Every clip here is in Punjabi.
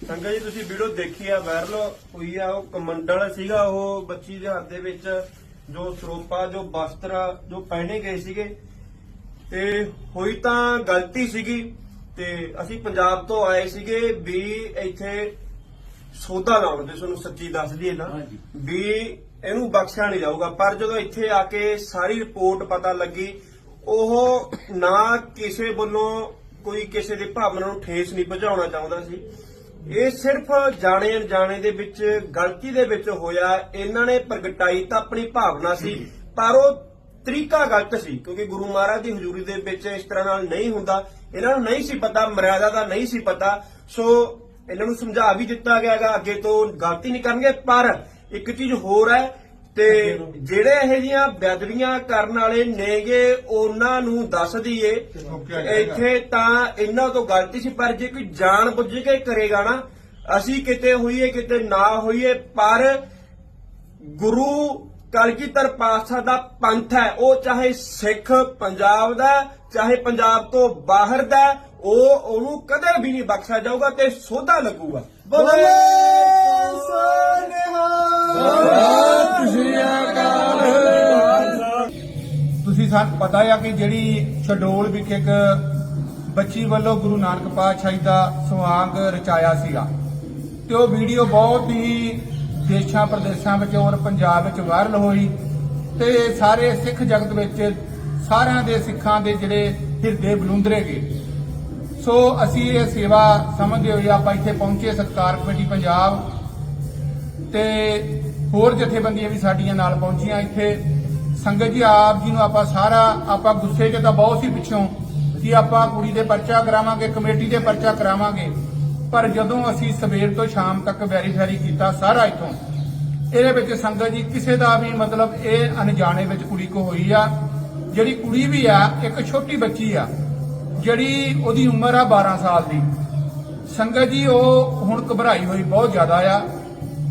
ਸੰਗਤ ਜੀ ਤੁਸੀਂ ਵੀਡੀਓ ਦੇਖੀ ਆ ਵਾਇਰਲ ਹੋਈ ਆ ਉਹ ਕਮੰਡਲ ਸੀਗਾ ਉਹ ਬੱਚੀ ਦੇ ਹੱਥ ਦੇ ਵਿੱਚ ਜੋ ਸਰੋਪਾ ਜੋ ਵਸਤਰ ਜੋ ਪਹਿਨੇ ਗਏ ਸੀਗੇ ਤੇ ਹੋਈ ਤਾਂ ਗਲਤੀ ਸੀਗੀ ਤੇ ਅਸੀਂ ਪੰਜਾਬ ਤੋਂ ਆਏ ਸੀਗੇ ਵੀ ਇੱਥੇ ਸੋਧਾ ਨਾ ਹੋਵੇ ਤੁਹਾਨੂੰ ਸੱਚੀ ਦੱਸ ਦਈਏ ਨਾ। ਵੀ ਇਹਨੂੰ ਬਖਸ਼ਿਆ ਨਹੀਂ ਜਾਊਗਾ ਪਰ ਜਦੋਂ ਇੱਥੇ ਆ ਕੇ ਸਾਰੀ ਰਿਪੋਰਟ ਪਤਾ ਲੱਗੀ ਉਹ ਨਾ ਕਿਸੇ ਵੱਲੋਂ ਕੋਈ ਕਿਸੇ ਦੀ ਭਾਵਨਾ ਨੂੰ ਠੇਸ ਨਹੀਂ ਪਹੁੰਚਾਉਣਾ ਚਾਹੁੰਦਾ ਸੀ। ਇਹ ਸਿਰਫ ਜਾਣੇ ਅਣਜਾਣੇ ਦੇ ਵਿੱਚ, ਗਲਤੀ ਦੇ ਵਿੱਚ ਹੋਇਆ। ਇਹਨਾਂ ਨੇ ਪ੍ਰਗਟਾਈ ਤਾਂ ਆਪਣੀ ਭਾਵਨਾ ਸੀ, ਪਰ ਉਹ ਤਰੀਕਾ ਗਲਤ ਸੀ, ਕਿਉਂਕਿ ਗੁਰੂ ਮਹਾਰਾਜ ਦੀ ਹਜ਼ੂਰੀ ਦੇ ਵਿੱਚ ਇਸ ਤਰ੍ਹਾਂ ਨਾਲ ਨਹੀਂ ਹੁੰਦਾ। ਇਹਨਾਂ ਨੂੰ ਨਹੀਂ ਸੀ ਪਤਾ, ਮਰਿਆਦਾ ਦਾ ਨਹੀਂ ਸੀ ਪਤਾ। ਸੋ ਇਹਨਾਂ ਨੂੰ ਸਮਝਾ ਵੀ ਦਿੱਤਾ ਗਿਆ ਹੈਗਾ ਅੱਗੇ ਤੋਂ ਗਲਤੀ ਨਹੀਂ ਕਰਨਗੇ, ਪਰ ਇੱਕ ਚੀਜ਼ ਹੋਰ ਹੈ ਤੇ ਜਿਹੜੇ ਇਹ ਜੀਆਂ ਬੇਅਦਬੀਆਂ ਕਰਨ ਵਾਲੇ ਨੇਗੇ ਉਹਨਾਂ ਨੂੰ ਦੱਸ ਦਈਏ। ਇੱਥੇ ਤਾਂ ਇਹਨਾਂ ਤੋਂ ਗਲਤੀ ਸੀ ਪਰ ਜੇ ਕੋਈ ਜਾਣ ਬੁੱਝ ਕੇ ਕਰੇਗਾ ਨਾ ਅਸੀਂ ਕਿਤੇ ਹੋਈਏ ਕਿਤੇ ਨਾ ਹੋਈਏ ਪਰ ਗੁਰੂ ਕਲਗੀਧਰ ਪਾਤਸ਼ਾਹ ਦਾ ਪੰਥ ਹੈ। ਉਹ ਚਾਹੇ ਸਿੱਖ ਪੰਜਾਬ ਦਾ ਚਾਹੇ ਪੰਜਾਬ ਤੋਂ ਬਾਹਰ ਦਾ ਉਹ ਉਹਨੂੰ ਕਦੇ ਵੀ ਨਹੀਂ ਬਖਸ਼ਿਆ ਜਾਊਗਾ ਤੇ ਸੋਧਾ ਲੱਗੂਗਾ। ਬੋਲੇ ਤੁਸੀਂ ਸਾਨੂੰ ਪਤਾ ਆ ਕਿ ਜਿਹੜੀ ਛਡੋਲ ਵਿਖੇ ਇੱਕ ਬੱਚੀ ਵੱਲੋਂ ਗੁਰੂ ਨਾਨਕ ਪਾਤਸ਼ਾਹੀ ਦਾ ਸੁਆਂਗ ਰਚਾਇਆ ਸੀਗਾ। ਤੇ ਉਹ ਵੀਡੀਓ ਬਹੁਤ ਹੀ ਦੇਸ਼ਾਂ ਪ੍ਰਦੇਸ਼ਾਂ ਵਿੱਚ ਔਰ ਪੰਜਾਬ ਵਿੱਚ ਵਾਇਰਲ ਹੋਈ ਤੇ ਸਾਰੇ ਸਿੱਖ ਜਗਤ ਵਿੱਚ ਸਾਰਿਆਂ ਦੇ ਸਿੱਖਾਂ ਦੇ ਜਿਹੜੇ ਹਿਰਦੇ ਬਲੁੰਦਰੇ ਗਏ। ਸੋ ਅਸੀਂ ਇਹ ਸੇਵਾ ਸਮਝਦੇ ਹੋਏ ਆਪਾਂ ਇੱਥੇ ਪਹੁੰਚੇ ਸਤਕਾਰ ਕਮੇਟੀ ਪੰਜਾਬ ਤੇ ਹੋਰ ਜਥੇਬੰਦੀਆਂ ਵੀ ਸਾਡੀਆਂ ਨਾਲ ਪਹੁੰਚੀਆਂ ਇੱਥੇ। ਸੰਗਤ ਜੀ, ਆਪ ਜੀ ਨੂੰ ਆਪਾਂ ਸਾਰਾ, ਆਪਾਂ ਗੁੱਸੇ 'ਚ ਤਾਂ ਬਹੁਤ ਸੀ ਪਿੱਛੋਂ ਕਿ ਆਪਾਂ ਕੁੜੀ ਦੇ ਪਰਚਾ ਕਰਾਵਾਂਗੇ, ਕਮੇਟੀ ਦੇ ਪਰਚਾ ਕਰਾਵਾਂਗੇ। ਪਰ ਜਦੋਂ ਅਸੀਂ ਸਵੇਰ ਤੋਂ ਸ਼ਾਮ ਤੱਕ ਵੈਰੀਫਾਈ ਕੀਤਾ ਸਾਰਾ ਇਥੋਂ, ਇਹਦੇ ਵਿੱਚ ਸੰਗਤ ਜੀ ਕਿਸੇ ਦਾ ਵੀ ਮਤਲਬ ਇਹ ਅਣਜਾਣੇ ਵਿੱਚ ਕੁੜੀ ਕੋ ਹੋਈ ਆ। ਜਿਹੜੀ ਕੁੜੀ ਵੀ ਆ, ਇੱਕ ਛੋਟੀ ਬੱਚੀ ਆ ਜਿਹੜੀ ਉਹਦੀ ਉਮਰ ਆ 12 ਸਾਲ ਦੀ। ਸੰਗਤ ਜੀ, ਉਹ ਹੁਣ ਘਬਰਾਈ ਹੋਈ ਬਹੁਤ ਜ਼ਿਆਦਾ ਆ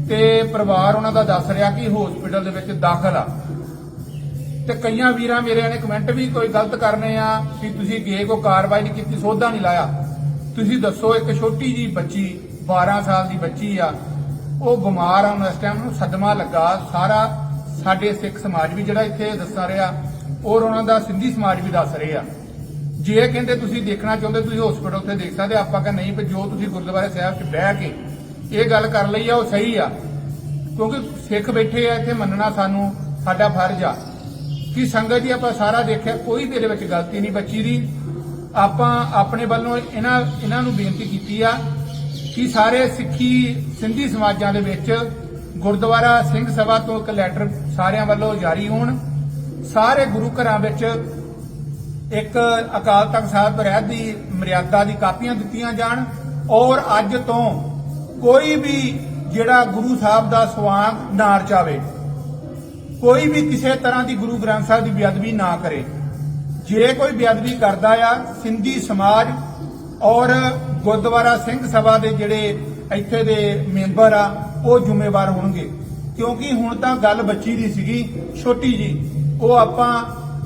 ਤੇ ਪਰਿਵਾਰ ਉਹਨਾਂ ਦਾ ਦੱਸ ਰਿਹਾ ਕਿ ਹਸਪੀਟਲ ਦੇ ਵਿੱਚ ਦਾਖਲ ਆ। ਤੇ ਕਈਆਂ ਵੀਰਾਂ ਮੇਰੇ ਨੇ ਕਮੈਂਟ ਵੀ ਕੋਈ ਗਲਤ ਕਰਨੇ ਆ ਕਿ ਤੁਸੀਂ ਗਏ ਕੋ ਕਾਰਵਾਈ ਨਹੀਂ ਕੀਤੀ, ਸੋਧਾ ਨਹੀਂ ਲਾਇਆ। ਤੁਸੀਂ ਦੱਸੋ, ਇੱਕ ਛੋਟੀ ਜੀ ਬੱਚੀ 12 ਸਾਲ ਦੀ ਬੱਚੀ ਆ, ਉਹ ਬਿਮਾਰ ਆ ਹੁਣ ਟਾਈਮ ਨੂੰ ਸਦਮਾ ਲੱਗਾ। ਸਾਰਾ ਸਾਡੇ ਸਿੱਖ ਸਮਾਜ ਵੀ ਜਿਹੜਾ ਇੱਥੇ ਦੱਸ ਰਿਹਾ, ਔਰ ਉਹਨਾਂ ਦਾ ਸਿੰਧੀ ਸਮਾਜ ਵੀ ਦੱਸ ਰਿਹਾ ਜੇ ਕਹਿੰਦੇ ਤੁਸੀਂ ਦੇਖਣਾ ਚਾਹੁੰਦੇ, ਤੁਸੀਂ ਹਸਪੀਟਲ ਉੱਥੇ ਦੇਖ ਸਕਦੇ ਆਪਾਂ ਕਹਿੰਦੇ ਨਹੀਂ ਪਰ ਜੋ ਤੁਸੀਂ ਗੁਰਦੁਆਰੇ ਸਾਹਿਬ 'ਚ ਬਹਿ ਕੇ ਇਹ ਗੱਲ ਕਰ ਲਈ ਆ, ਉਹ ਸਹੀ ਆ। ਕਿਉਂਕਿ ਸਿੱਖ ਬੈਠੇ ਆ, ਇੱਥੇ ਮੰਨਣਾ ਸਾਨੂੰ ਸਾਡਾ ਫਰਜ਼ ਆ। ਕਿ ਸੰਗਤ ਜੀ, ਆਪਾਂ ਸਾਰਾ ਦੇਖਿਆ, ਕੋਈ ਤੇਰੇ ਇਹਦੇ ਵਿੱਚ ਗਲਤੀ ਨਹੀਂ ਬੱਚੀ ਦੀ। ਆਪਾਂ ਆਪਣੇ ਵੱਲੋਂ ਇਹਨਾਂ ਇਹਨਾਂ ਨੂੰ ਬੇਨਤੀ ਕੀਤੀ ਆ ਕਿ ਸਾਰੇ ਸਿੱਖੀ ਸਿੰਧੀ ਸਮਾਜਾਂ ਦੇ ਵਿੱਚ ਗੁਰਦੁਆਰਾ ਸਿੰਘ ਸਭਾ ਤੋਂ ਇੱਕ ਲੈਟਰ ਸਾਰਿਆਂ ਵੱਲੋਂ ਜਾਰੀ ਹੋਣ। ਸਾਰੇ ਗੁਰੂ ਘਰਾਂ ਵਿੱਚ ਇੱਕ ਅਕਾਲ ਤਖਤ ਸਾਹਿਬ ਰਹਿਤ ਦੀ ਮਰਿਆਦਾ ਦੀ ਕਾਪੀਆਂ ਦਿੱਤੀਆਂ ਜਾਣ ਔਰ ਅੱਜ ਤੋਂ ਕੋਈ ਵੀ ਜਿਹੜਾ ਗੁਰੂ ਸਾਹਿਬ ਦਾ ਸਵਾਂਗ ਨਾ ਰਚਾਵੇ, ਕੋਈ ਵੀ ਕਿਸੇ ਤਰ੍ਹਾਂ ਦੀ ਗੁਰੂ ਗ੍ਰੰਥ ਸਾਹਿਬ ਦੀ ਬੇਅਦਬੀ ਨਾ ਕਰੇ। ਜੇ ਕੋਈ ਬੇਅਦਬੀ ਕਰਦਾ ਆ, ਸਿੰਧੀ ਸਮਾਜ ਔਰ ਗੁਰਦੁਆਰਾ ਸਿੰਘ ਸਭਾ ਦੇ ਜਿਹੜੇ ਇੱਥੇ ਦੇ ਮੈਂਬਰ ਆ, ਉਹ ਜ਼ਿੰਮੇਵਾਰ ਹੋਣਗੇ। ਕਿਉਂਕਿ ਹੁਣ ਤਾਂ ਗੱਲ ਬੱਚੀ ਦੀ ਸੀਗੀ, ਛੋਟੀ ਜੀ, ਉਹ ਆਪਾਂ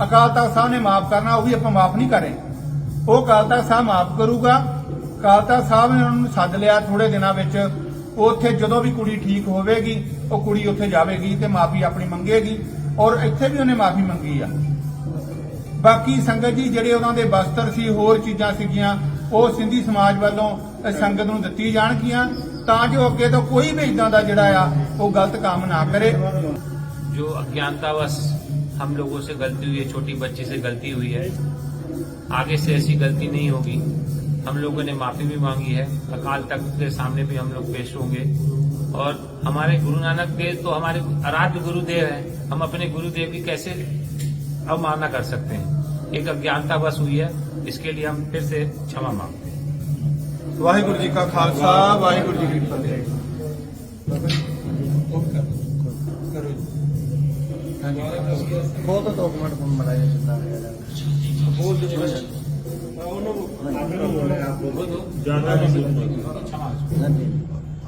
ਅਕਾਲ ਤਖਤ ਸਾਹਿਬ ਨੇ ਮਾਫ ਕਰਨਾ, ਉਹ ਵੀ ਆਪਾਂ ਮਾਫ ਨਹੀਂ ਕਰੇ ਉਹ ਅਕਾਲ ਤਖਤ ਸਾਹਿਬ ਮਾਫ ਕਰੂਗਾ। ਅਕਾਲ ਤਖਤ ਸਾਹਿਬ ਨੇ ਉਹਨਾਂ ਨੂੰ ਸੱਦ ਲਿਆ ਥੋੜੇ ਦਿਨਾਂ ਵਿੱਚ। ਉੱਥੇ ਜਦੋਂ ਵੀ ਕੁੜੀ ਠੀਕ ਹੋਵੇਗੀ, ਉਹ ਕੁੜੀ ਉੱਥੇ ਜਾਵੇਗੀ ਤੇ ਮਾਫੀ ਆਪਣੀ ਮੰਗੇਗੀ ਔਰ ਇੱਥੇ ਵੀ ਉਹਨੇ ਮਾਫੀ ਮੰਗੀ ਆ। ਬਾਕੀ ਸੰਗਤ ਜੀ, ਜਿਹੜੇ ਉਹਨਾਂ ਦੇ ਬਸਤਰ ਸੀ, ਹੋਰ ਚੀਜ਼ਾਂ ਸੀਗੀਆਂ, ਉਹ ਸਿੰਧੀ ਸਮਾਜ ਵੱਲੋਂ ਸੰਗਤ ਨੂੰ ਦਿੱਤੀ ਜਾਣਗੀਆਂ ਤਾਂ ਜੋ ਅੱਗੇ ਤੋਂ ਕੋਈ ਵੀ ਇਦਾਂ ਦਾ ਜਿਹੜਾ ਆ, ਉਹ ਗਲਤ ਕੰਮ ਨਾ ਕਰੇ। ਜੋ ਅਗਿਆਨਤਾਵਸ हम लोगों से गलती हुई है, छोटी बच्ची से गलती हुई है। आगे से ऐसी गलती नहीं होगी। हम लोगों ने माफ़ी भी मांगी है। अकाल तख्त के सामने भी हम लोग पेश होंगे। और हमारे गुरु नानक देव तो हमारे आराध्य गुरुदेव है। हम अपने गुरुदेव की कैसे अवमानना कर सकते हैं? एक अज्ञानता बस हुई है। इसके लिए हम फिर से क्षमा मांगते हैं। वाहिगुरु जी का खालसा, वाहिगुरु जी की फतेह। ਬਹੁਤ ਡਾਕੂਮੈਂਟ ਬਣਾਇਆ ਜਾਂਦਾ ਹੈ ਬਹੁਤ क्षमा ਹਾਂਜੀ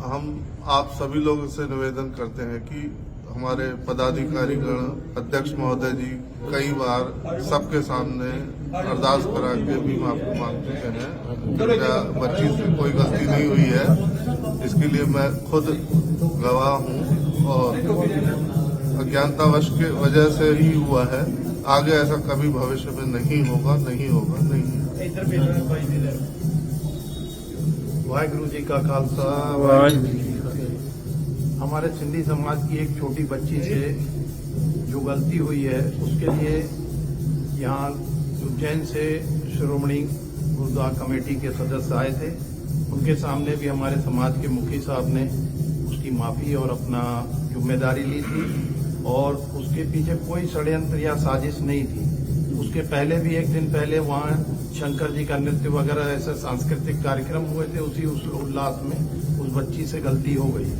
हम आप सभी लोगों से निवेदन करते हैं कि हमारे पदाधिकारीगण अध्यक्ष महोदय जी कई बार सबके सामने अरदास करा के भी माफी मांग चुके हैं कृपया बच्ची से कोई गलती नहीं हुई है इसके लिए मैं खुद गवाह हूँ और अज्ञानतावश के वजह से ही हुआ है। आगे ऐसा कभी भविष्य में नहीं होगा नहीं होगा नहीं। होगा। वाहिगुरु जी का खालसा वाहिगुरु जी की फतेह। हमारे सिंधी समाज की एक छोटी बच्ची से जो गलती हुई है उसके लिए यहाँ उज्जैन से श्रोमणी गुरुद्वारा कमेटी के सदस्य आए थे। उनके सामने भी हमारे समाज के मुखी साहब ने उसकी माफ़ी और अपना ज़िम्मेदारी ली थी। और उसके पीछे कोई षड्यंत्र या साजिश नहीं थी उसके पहले भी एक दिन पहले वहाँ शंकर जी का नृत्य वगैरह ऐसे सांस्कृतिक कार्यक्रम हुए थे उसी उस उल्लास में उस बच्ची से गलती हो गई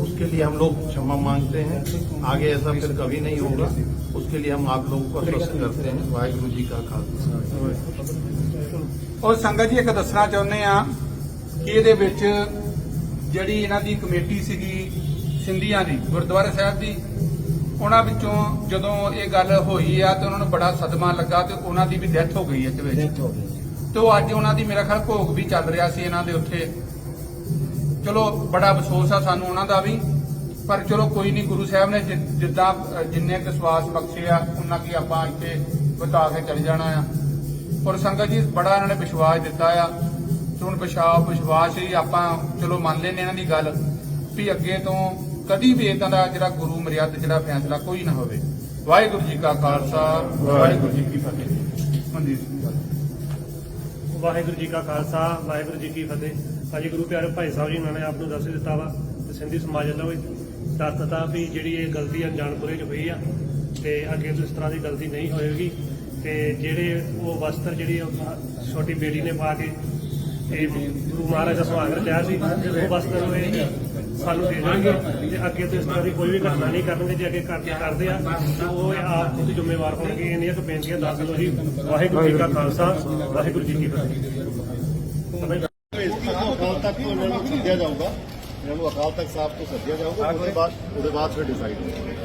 उसके लिए हम लोग क्षमा मांगते हैं आगे ऐसा फिर कभी नहीं होगा उसके लिए हम आप लोगों को आश्वस्त करते हैं वाहिगुरु जी का खालसा ਔਰ ਸੰਗਤ ਜੀ ਇੱਕ ਦੱਸਣਾ ਚਾਹੁੰਦੇ ਆ ਕਿ ਇਹਦੇ ਵਿੱਚ ਜਿਹੜੀ ਇਹਨਾਂ ਦੀ ਕਮੇਟੀ ਸੀਗੀ ਸਿੰਧੀਆਂ ਦੀ ਗੁਰਦੁਆਰਾ ਸਾਹਿਬ ਦੀ ਉਹਨਾਂ ਵਿੱਚੋਂ ਜਦੋਂ ਇਹ ਗੱਲ ਹੋਈ ਆ ਤੇ ਉਹਨਾਂ ਨੂੰ ਬੜਾ ਸਦਮਾ ਲੱਗਾ ਤੇ ਉਹਨਾਂ ਦੀ ਵੀ ਡੈਥ ਹੋ ਗਈ ਇਹਦੇ ਵਿੱਚ। ਤੇ ਉਹ ਅੱਜ ਉਹਨਾਂ ਦੀ ਮੇਰਾ ਖਿਆਲ ਭੋਗ ਵੀ ਚੱਲ ਰਿਹਾ ਸੀ ਇਹਨਾਂ ਦੇ ਉੱਥੇ ਚਲੋ ਬੜਾ ਅਫਸੋਸ ਆ ਸਾਨੂੰ ਉਹਨਾਂ ਦਾ ਵੀ। ਪਰ ਚਲੋ ਕੋਈ ਨਹੀਂ ਗੁਰੂ ਸਾਹਿਬ ਨੇ ਜਿ- ਜਿੱਦਾਂ ਅ, ਜਿੰਨੇ ਕੁ ਸਵਾਸ ਬਖਸ਼ੇ ਆ ਉਹਨਾਂ ਕੀ ਆਪਾਂ ਇੱਥੇ ਬਤਾ ਕੇ ਚਲੇ ਜਾਣਾ ਆ। ਔਰ ਸੰਗਤ ਜੀ ਬੜਾ ਇਹਨਾਂ ਨੇ ਵਿਸ਼ਵਾਸ ਦਿੱਤਾ ਆ। ਤੇ ਹੁਣ ਵਿਸ਼ਵਾਸ ਵਿਸ਼ਵਾਸ ਹੀ ਆਪਾਂ ਚਲੋ ਮੰਨ ਲੈਨੇ ਇਹਨਾਂ ਦੀ ਗੱਲ ਵੀ ਅੱਗੇ ਤੋਂ ਕਦੀ ਵੀ ਇਦਾਂ ਦਾ ਜਿਹੜਾ ਗੁਰੂ ਮਰਿਆਦ, ਜਿਹੜਾ ਫੈਸਲਾ ਕੋਈ ਨਾ ਹੋਵੇ। ਵਾਹਿਗੁਰੂ ਜੀ ਕਾ ਖਾਲਸਾ, ਵਾਹਿਗੁਰੂ ਜੀ ਕੀ ਫਤਿਹ। ਮਨਦੀਪ ਸਿੰਘ ਵਾਹਿਗੁਰੂ ਜੀ ਕਾ ਖਾਲਸਾ, ਵਾਹਿਗੁਰੂ ਜੀ ਕੀ ਫਤਿਹ। ਅੱਜ ਗੁਰੂ ਪਿਆਰੇ ਭਾਈ ਸਾਹਿਬ ਜੀ ਨੇ ਆਪ ਨੂੰ ਦੱਸ ਦਿੱਤਾ ਵਾ ਤੇ ਸਿੰਧੀ ਸਮਾਜ ਵੱਲੋਂ ਦੱਸ ਦਿੱਤਾ ਵੀ ਜਿਹੜੀ ਇਹ ਗਲਤੀ ਅਣਜਾਣਪੁਰੇ ਚ ਹੋਈ ਆ ਤੇ ਅੱਗੇ ਤੋਂ ਇਸ ਤਰ੍ਹਾਂ ਦੀ ਗਲਤੀ ਨਹੀਂ ਹੋਏਗੀ ਤੇ ਜਿਹੜੇ ਉਹ ਵਸਤਰ ਜਿਹੜੀ ਛੋਟੀ ਬੇਟੀ ਨੇ ਪਾ ਕੇ ਇਹ ਗੁਰੂ ਮਹਾਰਾਜ ਦਾ ਸੁਹਾਗ ਰਚਾਇਆ ਸੀ, ਉਹ ਵਸਤਰ ਉਹ ਸਾਨੂੰ ਦੇ ਦੇਣਗੇ ਤੇ ਅੱਗੇ ਤੋਂ ਇਸ ਤਰ੍ਹਾਂ ਦੀ ਕੋਈ ਵੀ ਘਟਨਾ ਨਹੀਂ ਕਰਨਗੇ, ਜੇ ਅੱਗੇ ਕਰਦੇ ਕਰਦੇ ਆ, ਤਾਂ ਉਹ ਆਪ ਖੁਦ ਜ਼ਿੰਮੇਵਾਰ ਹੋਣਗੇ। ਇੰਨੀਆਂ ਕੁ ਬੇਨਤੀਆਂ ਦੱਸ ਦਿਓ ਜੀ। ਵਾਹਿਗੁਰੂ ਜੀ ਕਾ ਖਾਲਸਾ, ਵਾਹਿਗੁਰੂ ਜੀ ਕੀ ਫਤਿਹ। ਅਕਾਲ ਤੱਕ ਉਹਨਾਂ ਨੂੰ ਸੱਦਿਆ ਜਾਊਗਾ ਇਹਨਾਂ ਨੂੰ ਅਕਾਲ ਤਖਤ ਸਾਹਿਬ ਤੋਂ ਸੱਦਿਆ ਜਾਊਗਾ ਉਹਦੇ ਬਾਅਦ ਉਹਦੇ ਬਾਅਦ ਫਿਰ ਡਿਸਾਈਡ ਹੋਵੇਗਾ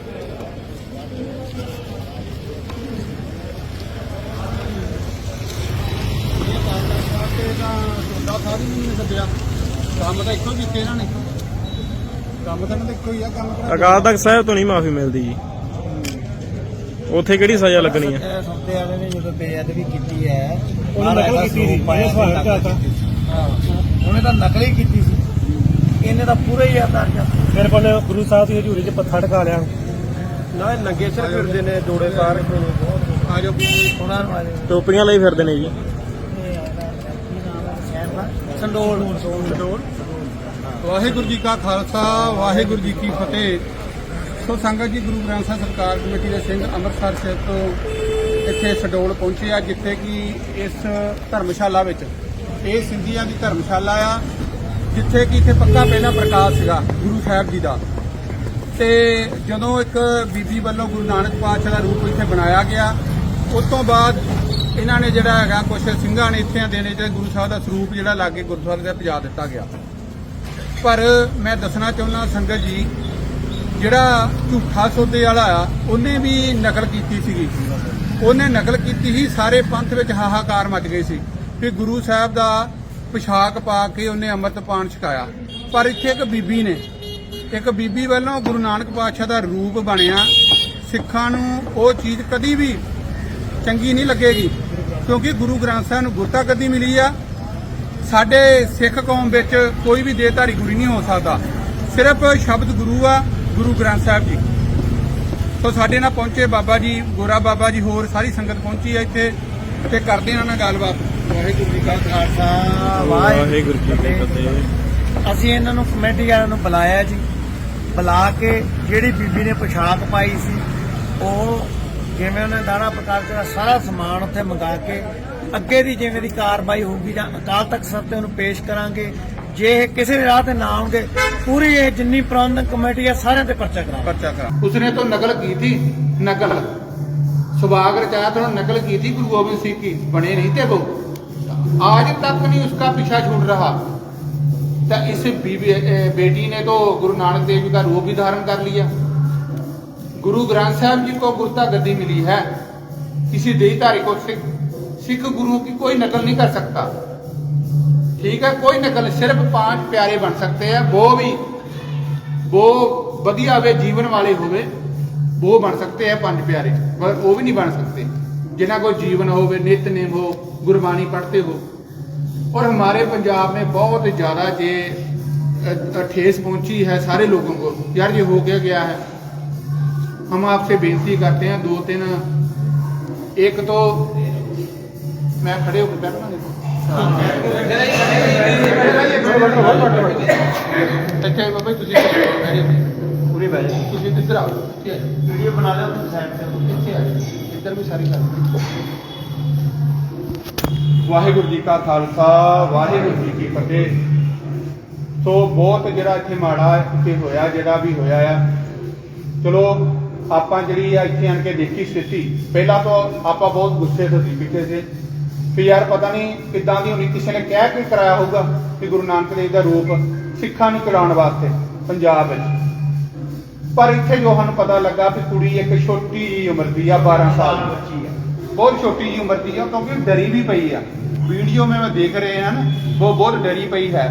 ਕੰਮ ਤਾਂ ਇੱਕੋ ਕੀਤੇ ਇਹਨਾਂ ਨੇ। ਕੰਮ ਤਾਂ ਇਹਨਾਂ ਦਾ ਇੱਕੋ ਹੀ ਆ ਕੰਮ ਅਕਾਲ ਤਖਤ ਸਾਹਿਬ ਤੋਂ ਨਹੀਂ ਮਾਫੀ ਮਿਲਦੀ ਜੀ। ਉੱਥੇ ਕਿਹੜੀ ਸਜ਼ਾ ਲੱਗਣੀ ਹੈ ਇਹ ਸੱਤੇ ਵਾਲੇ ਨੇ ਜਦੋਂ ਬੇਅਦਬੀ ਕੀਤੀ ਹੈ ਉਹਨੇ ਨਕਲ ਕੀਤੀ ਸੀ ਇਹਨੇ ਸਵਾਲ ਕਰਤਾ ਹਾਂ ਉਹਨੇ ਤਾਂ ਨਕਲ ਹੀ ਕੀਤੀ ਸੀ। ਇਹਨੇ ਤਾਂ ਪੂਰਾ ਹੀ ਆਧਾਰ ਕਰ ਮੇਰੇ ਕੋਲ ਗੁਰੂ ਸਾਹਿਬ ਦੀ ਹਜ਼ੂਰੀ 'ਚ ਪੱਥਾ ਟਕਾ ਲਿਆ। ਨਾ ਇਹ ਨੰਗੇ ਸਿਰ ਫਿਰਦੇ ਨੇ ਜੋੜੇ ਪਾ ਰੱਖੇ ਨੇ ਆ ਜਾਓ ਉਹਨਾਂ ਨੂੰ ਆਲੇ ਟੋਪੀਆਂ ਲਈ ਫਿਰਦੇ ਨੇ ਜੀ। ਸੰਡੋਲ। ਸੰਡੋਲ। ਵਾਹਿਗੁਰੂ ਜੀ ਕਾ ਖਾਲਸਾ, ਵਾਹਿਗੁਰੂ ਜੀ ਕੀ ਫਤਿਹ। ਸੋ ਸੰਗਤ ਜੀ, ਗੁਰੂ ਗ੍ਰੰਥ ਸਾਹਿਬ ਸਰਕਾਰ ਕਮੇਟੀ ਦੇ ਸਿੰਘ ਅੰਮ੍ਰਿਤਸਰ ਸਾਹਿਬ ਤੋਂ ਇੱਥੇ ਸਡੋਲ ਪਹੁੰਚੇ ਆ, ਜਿੱਥੇ ਕਿ ਇਸ ਧਰਮਸ਼ਾਲਾ ਵਿੱਚ, ਇਹ ਸਿੰਧੀਆਂ ਦੀ ਧਰਮਸ਼ਾਲਾ ਆ, ਜਿੱਥੇ ਕਿ ਇੱਥੇ ਪੱਕਾ ਪਹਿਲਾ ਪ੍ਰਕਾਸ਼ ਸੀਗਾ ਗੁਰੂ ਸਾਹਿਬ ਜੀ ਦਾ। ਤੇ ਜਦੋਂ ਇੱਕ ਬੀਬੀ ਵੱਲੋਂ ਗੁਰੂ ਨਾਨਕ ਪਾਤਸ਼ਾਹ ਦਾ ਰੂਪ ਇੱਥੇ ਬਣਾਇਆ ਗਿਆ, ਉਸ ਤੋਂ ਬਾਅਦ ਇਹਨਾਂ ਨੇ ਜਿਹੜਾ ਹੈਗਾ ਕੁਝ ਸਿੰਘਾਂ ਨੇ ਇੱਥੇ ਦੇਣੇ ਜਿਹੜੇ ਗੁਰੂ ਸਾਹਿਬ ਦਾ ਸਰੂਪ ਜਿਹੜਾ ਲਾਗੇ ਗੁਰਦੁਆਰੇ ਦਾ ਪਜਾ ਦਿੱਤਾ ਗਿਆ। ਪਰ ਮੈਂ ਦੱਸਣਾ ਚਾਹੁੰਦਾ ਸੰਗਤ ਜੀ, ਜਿਹੜਾ ਝੂਠਾ ਸੌਦੇ ਵਾਲਾ ਆ, ਉਹਨੇ ਵੀ ਨਕਲ ਕੀਤੀ ਸੀਗੀ। ਉਹਨੇ ਨਕਲ ਕੀਤੀ ਸੀ, ਸਾਰੇ ਪੰਥ ਵਿੱਚ ਹਾਹਾਕਾਰ ਮਚ ਗਏ ਸੀ। ਕਿ ਗੁਰੂ ਸਾਹਿਬ ਦਾ ਪਿਸ਼ਾਕ ਪਾ ਕੇ ਉਹਨੇ ਅੰਮ੍ਰਿਤ ਪਾਨ ਛਕਾਇਆ। ਪਰ ਇੱਥੇ ਇੱਕ ਬੀਬੀ ਨੇ, ਇੱਕ ਬੀਬੀ ਵੱਲੋਂ ਗੁਰੂ ਨਾਨਕ ਪਾਤਸ਼ਾਹ ਦਾ ਰੂਪ ਬਣਿਆ। ਸਿੱਖਾਂ ਨੂੰ ਉਹ ਚੀਜ਼ ਕਦੀ ਵੀ ਚੰਗੀ ਨਹੀਂ ਲੱਗੇਗੀ, ਕਿਉਂਕਿ ਗੁਰੂ ਗ੍ਰੰਥ ਸਾਹਿਬ ਨੂੰ ਗੁਰਤਾ ਕਦੀ ਮਿਲੀ ਆ। ਸਾਡੇ ਸਿੱਖ ਕੌਮ ਵਿੱਚ ਕੋਈ ਵੀ ਦੇਹਧਾਰੀ ਗੁਰੂ ਨਹੀਂ ਹੋ ਸਕਦਾ। ਸਿਰਫ ਸ਼ਬਦ ਗੁਰੂ ਆ ਗੁਰੂ ਗ੍ਰੰਥ ਸਾਹਿਬ ਜੀ। ਸੋ ਸਾਡੇ ਨਾਲ ਪਹੁੰਚੇ ਬਾਬਾ ਜੀ ਗੋਰਾ ਬਾਬਾ ਜੀ ਹੋਰ ਸਾਰੀ ਸੰਗਤ ਪਹੁੰਚੀ ਹੈ ਇੱਥੇ ਤੇ ਕਰਦੇ ਹਾਂ ਨਾਲ ਗੱਲਬਾਤ। ਵਾਹਿਗੁਰੂ ਜੀ ਕਾ ਖਾਲਸਾ ਵਾਹਿਗੁਰੂ ਜੀ ਕੀ ਫਤਿਹ। ਅਸੀਂ ਇਹਨਾਂ ਨੂੰ ਕਮੇਟੀ ਵਾਲਿਆਂ ਨੂੰ ਬੁਲਾਇਆ ਜੀ। ਬੁਲਾ ਕੇ ਜਿਹੜੀ ਬੀਬੀ ਨੇ ਪੋਸ਼ਾਕ ਪਾਈ ਸੀ ਉਹ ਜਿਵੇਂ ਉਹਨੇ ਦਾਣਾ ਪ੍ਰਕਾਰ ਦਾ ਸਾਰਾ ਸਮਾਨ ਉੱਥੇ ਮੰਗਾ ਕੇ ਅੱਗੇ ਦੀ ਜਿਵੇਂ ਦੀ ਕਾਰਵਾਈ ਹੋਊਗੀ ਜਾਂ ਅਕਾਲ ਤਖਤ ਸਾਹਿਬ ਤੇ ਉਹਨੂੰ ਪੇਸ਼ ਕਰਾਂਗੇ ਜੇ ਇਹ ਕਿਸੇ ਵੀ ਰਾਹ ਤੇ ਨਾ ਆਉਣਗੇ ਪੂਰੀ ਇਹ ਜਿੰਨੀ ਪ੍ਰਬੰਧਕ ਕਮੇਟੀ ਹੈ ਸਾਰਿਆਂ ਤੇ ਪਰਚਾ ਕਰਾਂਗੇ ਪਰਚਾ ਕਰਾ ਉਸਨੇ तो नकल की थी नकल सुभाग रचाया तो उन्होंने नकल की थी गुरु गोविंद सिंह की बने नहीं थे वो आज तक नहीं उसका पीछा छूट रहा तो इस बीबी ए, बेटी ने तो गुरु नानक देव जी का रूप भी धारण कर लिया गुरु ग्रंथ साहब जी को गुरुता गद्दी मिली है किसी देहधारी को सिख सिख गुरुओं की कोई नकल नहीं कर सकता। ठीक है, कोई नकल, सिर्फ़ पाँच प्यारे बन सकते हैं, वो भी, वो बढ़िया वे जीवन वाले होवे, वो बन सकते हैं पाँच प्यारे, मगर वो भी नहीं बन सकते। जिन्हें को जीवन हो नित नेम हो, गुरबाणी पढ़ते हो। और हमारे पंजाब में बहुत ज़्यादा जे ठेस पहुँची है सारे लोगों को। यार ये हो गया गया है। हम आपसे बेनती करते हैं, दो तीन, एक तो ਮੈਂ ਖੜੇ ਹੋ ਕੇ ਬੈਠਣਾ ਨਹੀਂ ਵਾਹਿਗੁਰੂ ਜੀ ਕਾ ਖਾਲਸਾ ਵਾਹਿਗੁਰੂ ਜੀ ਕੀ ਫਤਿਹ। ਸੋ ਬਹੁਤ ਜਿਹੜਾ ਇੱਥੇ ਮਾੜਾ ਇੱਥੇ ਹੋਇਆ ਜਿਹੜਾ ਵੀ ਹੋਇਆ ਆ। ਚਲੋ ਆਪਾਂ ਜਿਹੜੀ ਆ ਇੱਥੇ ਆਣ ਕੇ ਦੇਖੀ ਸਥਿਤੀ ਪਹਿਲਾਂ ਤੋਂ ਆਪਾਂ ਬਹੁਤ ਗੁੱਸੇ ਤੋਂ ਸੀ ਪਿੱਛੇ ਸੀ ਵੀ ਯਾਰ ਪਤਾ ਨਹੀਂ ਕਿੱਦਾਂ ਦੀ ਹੋਣੀ ਕਿਸੇ ਨੇ ਕਹਿ ਕੇ ਕਰਾਇਆ ਹੋਊਗਾ ਕਿ ਗੁਰੂ ਨਾਨਕ ਦੇਵ ਦਾ ਰੂਪ ਸਿੱਖਾਂ ਨੂੰ ਚਲਾਉਣ ਵਾਸਤੇ ਪੰਜਾਬ ਵਿੱਚ ਪਰ ਇੱਥੇ ਜੋ ਸਾਨੂੰ ਪਤਾ ਲੱਗਾ ਵੀ ਕੁੜੀ ਇੱਕ ਛੋਟੀ ਜੀ ਉਮਰ ਦੀ ਆ 12 ਸਾਲ ਦੀ ਬੱਚੀ ਆ ਬਹੁਤ ਛੋਟੀ ਜੀ ਉਮਰ ਦੀ ਆ ਕਿਉਂਕਿ ਡਰੀ ਵੀ ਪਈ ਆ वीडियो में मैं देख रहे हैं ना वो बहुत डरी पई है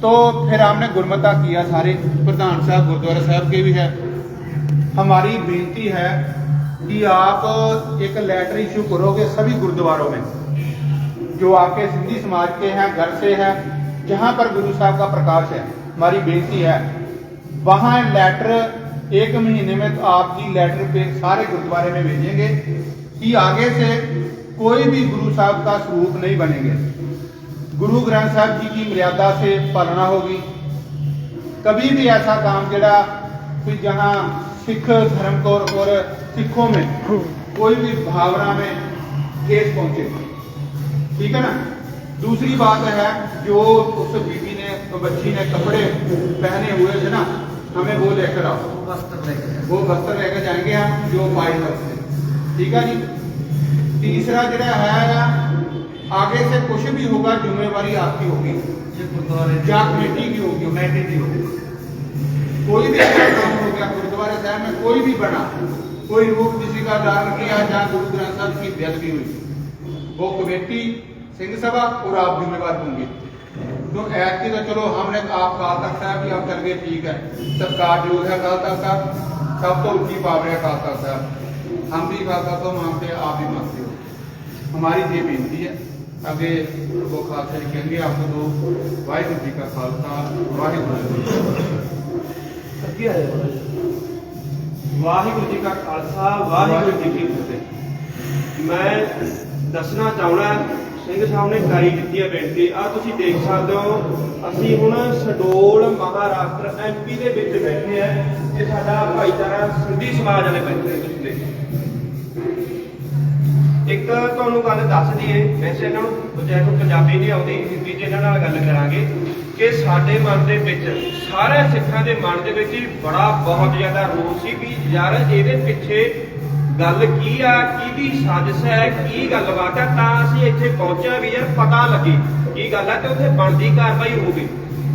तो फिर हमने गुरमता किया सारे प्रधान साहब गुरुद्वारा साहब के भी है हमारी बेनती है कि आप एक लेटर इशू करोगे सभी गुरुद्वारों में जो आपके सिंधी समाज के हैं, घर से हैं, जहाँ पर गुरु साहब का प्रकाश है, हमारी बेनती है, वहाँ लेटर एक महीने में तो आप जी लेटर पे सारे गुरुद्वारे में भेजेंगे कि आगे से कोई भी गुरु साहब का स्वरूप नहीं बनेंगे। गुरु ग्रंथ साहब जी की मर्यादा से पालना होगी। कभी भी ऐसा काम जरा कि जहाँ सिख धर्म को और सिखों में कोई भी भावना में ठेस पहुँचे ठीक है ना? दूसरी बात है जो उस बीबी ने तो बच्ची ने कपड़े पहने हुए थे ना हमें वो लेकर आओ। वो बस्तर लेकर जाएँगे। हम जो पाए सकते ठीक है जी? तीसरा जरा है आगे से कुछ भी होगा जिम्मेवारी आपकी होगी। या कमेटी की होगी। यूनाइटेड की होगी। कोई भी ऐसा काम हो गया गुरुद्वारे साहब में कोई भी बना कोई रूप किसी का दान किया जहाँ गुरु ग्रंथ साहब की बेदबी हुई। वो कमेटी सिंह सभा और आप जिम्मेवार होंगे। तो ऐत तो चलो, हमने आप कहा तक साहब कि आप चल गए, ठीक है। सरकार जो है कहा तक साहब, सब तो उठी पा रहे कहा तक साहब। हम भी कहा तक तो मानते आप भी मानते हो। हमारी ये बेनती है अगे वो खास कहेंगे, आपको दो वाहगुरु जी का खालसा, वाहिगुरु वाहिगुरु जी का खालसा, वाहिगुरु जी की फतेह मैं ਦੱਸਣਾ ਚਾਹਣਾ ਸਿੰਘ ਸਾਹਿਬ ਨੇ ਕਾਰੀ ਕੀਤੀ ਹੈ ਬੇਨਤੀ। ਆ ਤੁਸੀਂ ਦੇਖ ਸਕਦੇ ਹੋ, ਅਸੀਂ ਹੁਣ ਸਡੋਲ ਮਹਾਰਾਸ਼ਟਰ ਐਮਪੀ ਦੇ ਵਿੱਚ ਬੈਠੇ ਆ ਇਹ ਸਾਡਾ ਭਾਈਚਾਰਾ ਸਿੰਧੀ ਸਮਾਜ ਵਾਲੇ ਬੈਠੇ ਤੁਸੀਂ ਦੇਖੋ ਇੱਕ ਤੁਹਾਨੂੰ ਗੱਲ ਦੱਸ ਦਈਏ, ਵੈਸੇ ਇਹਨਾਂ ਨੂੰ ਜੇ ਨੂੰ ਪੰਜਾਬੀ ਨਹੀਂ ਆਉਂਦੀ ਹਿੰਦੀ 'ਚ ਇਹਨਾਂ ਨਾਲ ਗੱਲ ਕਰਾਂਗੇ ਕਿ ਸਾਡੇ ਮਨ ਦੇ ਵਿੱਚ, ਸਾਰੇ ਸਿੱਖਾਂ ਦੇ ਮਨ ਦੇ ਵਿੱਚ ਬੜਾ ਬਹੁਤ ਜ਼ਿਆਦਾ ਰੋਸ ਸੀ ਵੀ ਯਾਰ ਇਹਦੇ ਪਿੱਛੇ ਗੱਲ ਕੀ ਆ, ਕਿਹਦੀ ਸਾਜ਼ਿਸ਼ ਹੈ, ਕੀ ਗੱਲਬਾਤ ਹੈ ਤਾਂ ਅਸੀਂ ਇੱਥੇ ਪਹੁੰਚਿਆ ਵੀ ਯਾਰ ਪਤਾ ਲੱਗੇ ਕੀ ਗੱਲ ਹੈ ਤੇ ਉੱਥੇ ਬਣਦੀ ਕਾਰਵਾਈ ਹੋਵੇ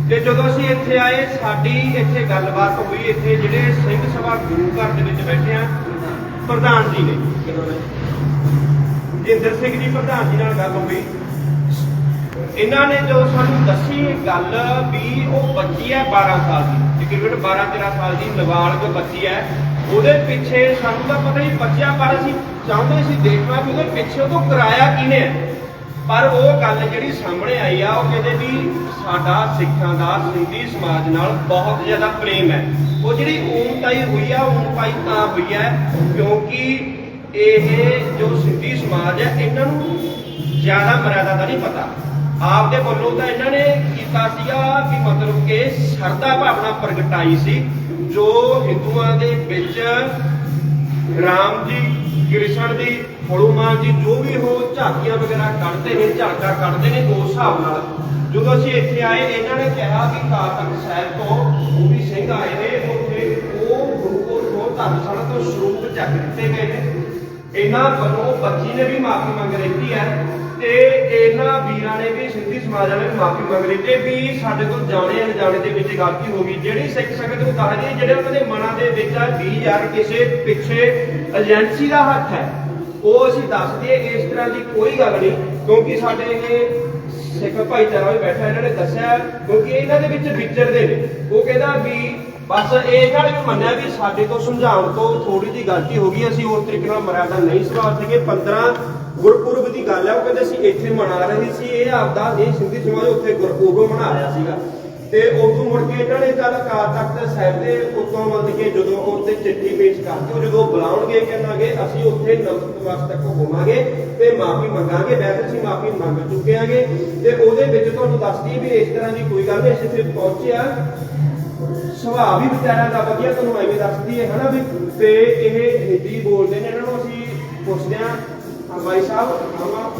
ਤੇ ਜਦੋਂ ਅਸੀਂ ਇੱਥੇ ਆਏ, ਸਾਡੀ ਇੱਥੇ ਗੱਲਬਾਤ ਹੋਈ, ਇੱਥੇ ਜਿਹੜੇ ਸਿੰਘ ਸਭਾ ਗੁਰੂ ਘਰ ਦੇ ਵਿੱਚ ਬੈਠੇ ਆ, ਪ੍ਰਧਾਨ ਜੀ ਨੇ। ਜਿੰਦਰ ਸਿੰਘ ਜੀ ਪ੍ਰਧਾਨ ਜੀ ਨਾਲ ਗੱਲ ਹੋਈ। ਇਹਨਾਂ ਨੇ ਜੋ ਸਾਨੂੰ ਦੱਸੀ ਗੱਲ ਵੀ ਉਹ ਬੱਚੀ ਹੈ 12 ਸਾਲ ਦੀ, ਤਕਰੀਬਨ 12 13 ਸਾਲ ਦੀ, ਨਾਬਾਲਗ ਬੱਚੀ ਹੈ ਉਹਦੇ ਪਿੱਛੇ ਸਾਨੂੰ ਤਾਂ ਪਤਾ ਨਹੀਂ ਬੱਚਿਆ ਪਰ ਅਸੀਂ ਚਾਹੁੰਦੇ ਸੀ ਦੇਖਣਾ ਵੀ ਉਹਦੇ ਪਿੱਛੇ ਉਹ ਕਰਾਇਆ ਕਿਨੇ ਹੈ ਪਰ ਉਹ ਗੱਲ ਜਿਹੜੀ ਸਾਹਮਣੇ ਆਈ ਆ, ਉਹ ਕਹਿੰਦੇ ਵੀ ਸਾਡਾ ਸਿੱਖਾਂ ਦਾ ਸਿੰਧੀ ਸਮਾਜ ਨਾਲ ਬਹੁਤ ਜ਼ਿਆਦਾ ਪ੍ਰੇਮ ਹੈ। ਉਹ ਜਿਹੜੀ ਊਣ ਹੋਈ ਆ ਊਣ ਤਾਂ ਹੋਈ ਹੈ ਕਿਉਂਕਿ ਇਹ ਜੋ ਸਿੰਧੀ ਸਮਾਜ ਹੈ, ਇਹਨਾਂ ਨੂੰ ਜ਼ਿਆਦਾ ਮਰਿਆਦਾ ਦਾ ਨਹੀਂ ਪਤਾ। ਆਪਦੇ ਵੱਲੋਂ ਤਾਂ ਇਹਨਾਂ ਨੇ ਕੀਤਾ ਸੀਗਾ ਕਿ ਮਤਲਬ ਕਿ ਸਰਦਾ ਭਾਵਨਾ ਪ੍ਰਗਟਾਈ ਸੀ। ਜੋ ਹਿੰਦੂਆਂ ਦੇ ਵਿੱਚ ਰਾਮ ਜੀ, ਕ੍ਰਿਸ਼ਨ ਜੀ, ਹਨੂਮਾਨ ਜੀ, ਜੋ ਵੀ ਉਹ ਝਾਕੀਆਂ ਵਗੈਰਾ ਕੱਢਦੇ ਨੇ, ਝਾਕਾ ਕੱਢਦੇ ਨੇ ਉਸ ਹਿਸਾਬ ਨਾਲ। ਜਦੋਂ ਅਸੀਂ ਇੱਥੇ ਆਏ, ਇਹਨਾਂ ਨੇ ਕਿਹਾ ਕਿ ਕਾਲ ਤਖਤ ਸਾਹਿਬ ਤੋਂ ਉਹ ਸਿੰਘ ਆਏ ਨੇ, ਉੱਥੇ ਉਹ ਗੁਰੂ ਕੋ ਧਰਮਸ਼ਾਲਾ ਤੋਂ ਸਰੂਪ ਚੱਕ ਦਿੱਤੇ ਗਏ ਨੇ। ਇਹਨਾਂ ਵੱਲੋਂ ਬੱਚੀ ਨੇ ਵੀ ਮਾਫੀ ਮੰਗ ਲਈ ਹੈ ਤੇ ਇਹਨਾਂ ਵੀਰਾਂ ਨੇ ਵੀ ਸਿੰਧੀ ਸਮਾਜ ਵਾਲਿਆਂ ਨੇ ਮਾਫੀ ਮੰਗ ਲਈ ਤੇ ਵੀ ਸਾਡੇ ਕੋਲ ਜਾਣੇ ਅਣਜਾਣੇ ਦੇ ਵਿੱਚ ਗਲਤੀ ਹੋ ਗਈ। ਜਿਹੜੀ ਸਿੱਖ ਸੰਗਤ ਨੂੰ ਦੱਸਦੀ ਹੈ ਜਿਹੜੇ ਉਹਨਾਂ ਦੇ ਮਨਾਂ ਦੇ ਵਿੱਚ ਆ 20000 ਕਿਸੇ ਪਿੱਛੇ ਏਜੰਸੀ ਦਾ ਹੱਥ ਹੈ, ਉਹ ਅਸੀਂ ਦੱਸ ਦਈਏ ਇਸ ਤਰ੍ਹਾਂ ਦੀ ਕੋਈ ਗੱਲ ਨਹੀਂ, ਕਿਉਂਕਿ ਸਾਡੇ ਇਹ ਸਿੱਖ ਭਾਈਚਾਰਾ ਵੀ ਬੈਠਾ, ਇਹਨਾਂ ਨੇ ਦੱਸਿਆ ਕਿਉਂਕਿ ਇਹਨਾਂ ਦੇ ਵਿੱਚ ਵਿਚਰਦੇ ਨੇ। ਉਹ ਕਹਿੰਦਾ ਵੀ ਬਸ ਇਹ ਨਾਲ ਵੀ ਮੰਨਿਆ ਵੀ ਸਾਡੇ ਤੋਂ ਸਮਝਾਉਣ ਤੋਂ ਥੋੜੀ ਜਿਹੀ ਗਲਤੀ ਹੋ ਗਈ, ਅਸੀਂ ਉਸ ਤਰੀਕੇ ਨਾਲ ਮਰਿਆਦਾ ਨਹੀਂ ਸਵਾਲ ਸੀਗੇ 15 ਗੁਰਪੁਰਬ ਦੀ ਗੱਲ ਹੈ, ਉਹ ਕਹਿੰਦੇ ਅਸੀਂ ਇੱਥੇ ਮਨਾ ਰਹੇ ਸੀ, ਇਹ ਆਪਦਾ, ਇਹ ਸਿੰਧੀ ਸਮਾਜ ਉੱਥੇ ਗੁਰਪੁਰਬ ਮਨਾ ਰਿਹਾ ਸੀਗਾ। ਤੇ ਉਦੋਂ ਮੁੜ ਕੇ ਇਹਨਾਂ ਨੇ ਚੱਲ ਅਕਾਲ ਤਖਤ ਸਾਹਿਬ ਦੇ ਉੱਤੋਂ ਮਤਲਬ ਕਿ ਜਦੋਂ ਉੱਤੇ ਚਿੱਠੀ ਪੇਸ਼ ਕਰਕੇ ਉਹ ਜਦੋਂ ਬੁਲਾਉਣਗੇ ਕਹਿੰਦਾਗੇ ਅਸੀਂ ਉੱਥੇ ਨਮਸਤਕ ਹੋਵਾਂਗੇ ਤੇ ਮਾਫੀ ਮੰਗਾਂਗੇ ਵੈਸੇ ਅਸੀਂ ਮਾਫੀ ਮੰਗ ਚੁੱਕੇ ਆਂਗੇ ਤੇ ਉਹਦੇ ਵਿੱਚ ਤੁਹਾਨੂੰ ਦੱਸਦੀ ਵੀ ਇਸ ਤਰ੍ਹਾਂ ਦੀ ਕੋਈ ਗੱਲ ਨਹੀਂ, ਅਸੀਂ ਇੱਥੇ ਪਹੁੰਚੇ ਸੁਭਾਅ ਵੀ ਵਿਚਾਰਿਆਂ ਦਾ ਵਧੀਆ ਤੁਹਾਨੂੰ ਐਵੇਂ ਦੱਸਦੀ ਹੈ ਹਨਾ ਵੀ ਤੇ ਇਹ ਹਿੰਦੀ ਬੋਲਦੇ ਨੇ ਇਹਨਾਂ ਨੂੰ ਅਸੀਂ ਪੁੱਛਦੇ ਹਾਂ हाँ भाई साहब हम आप-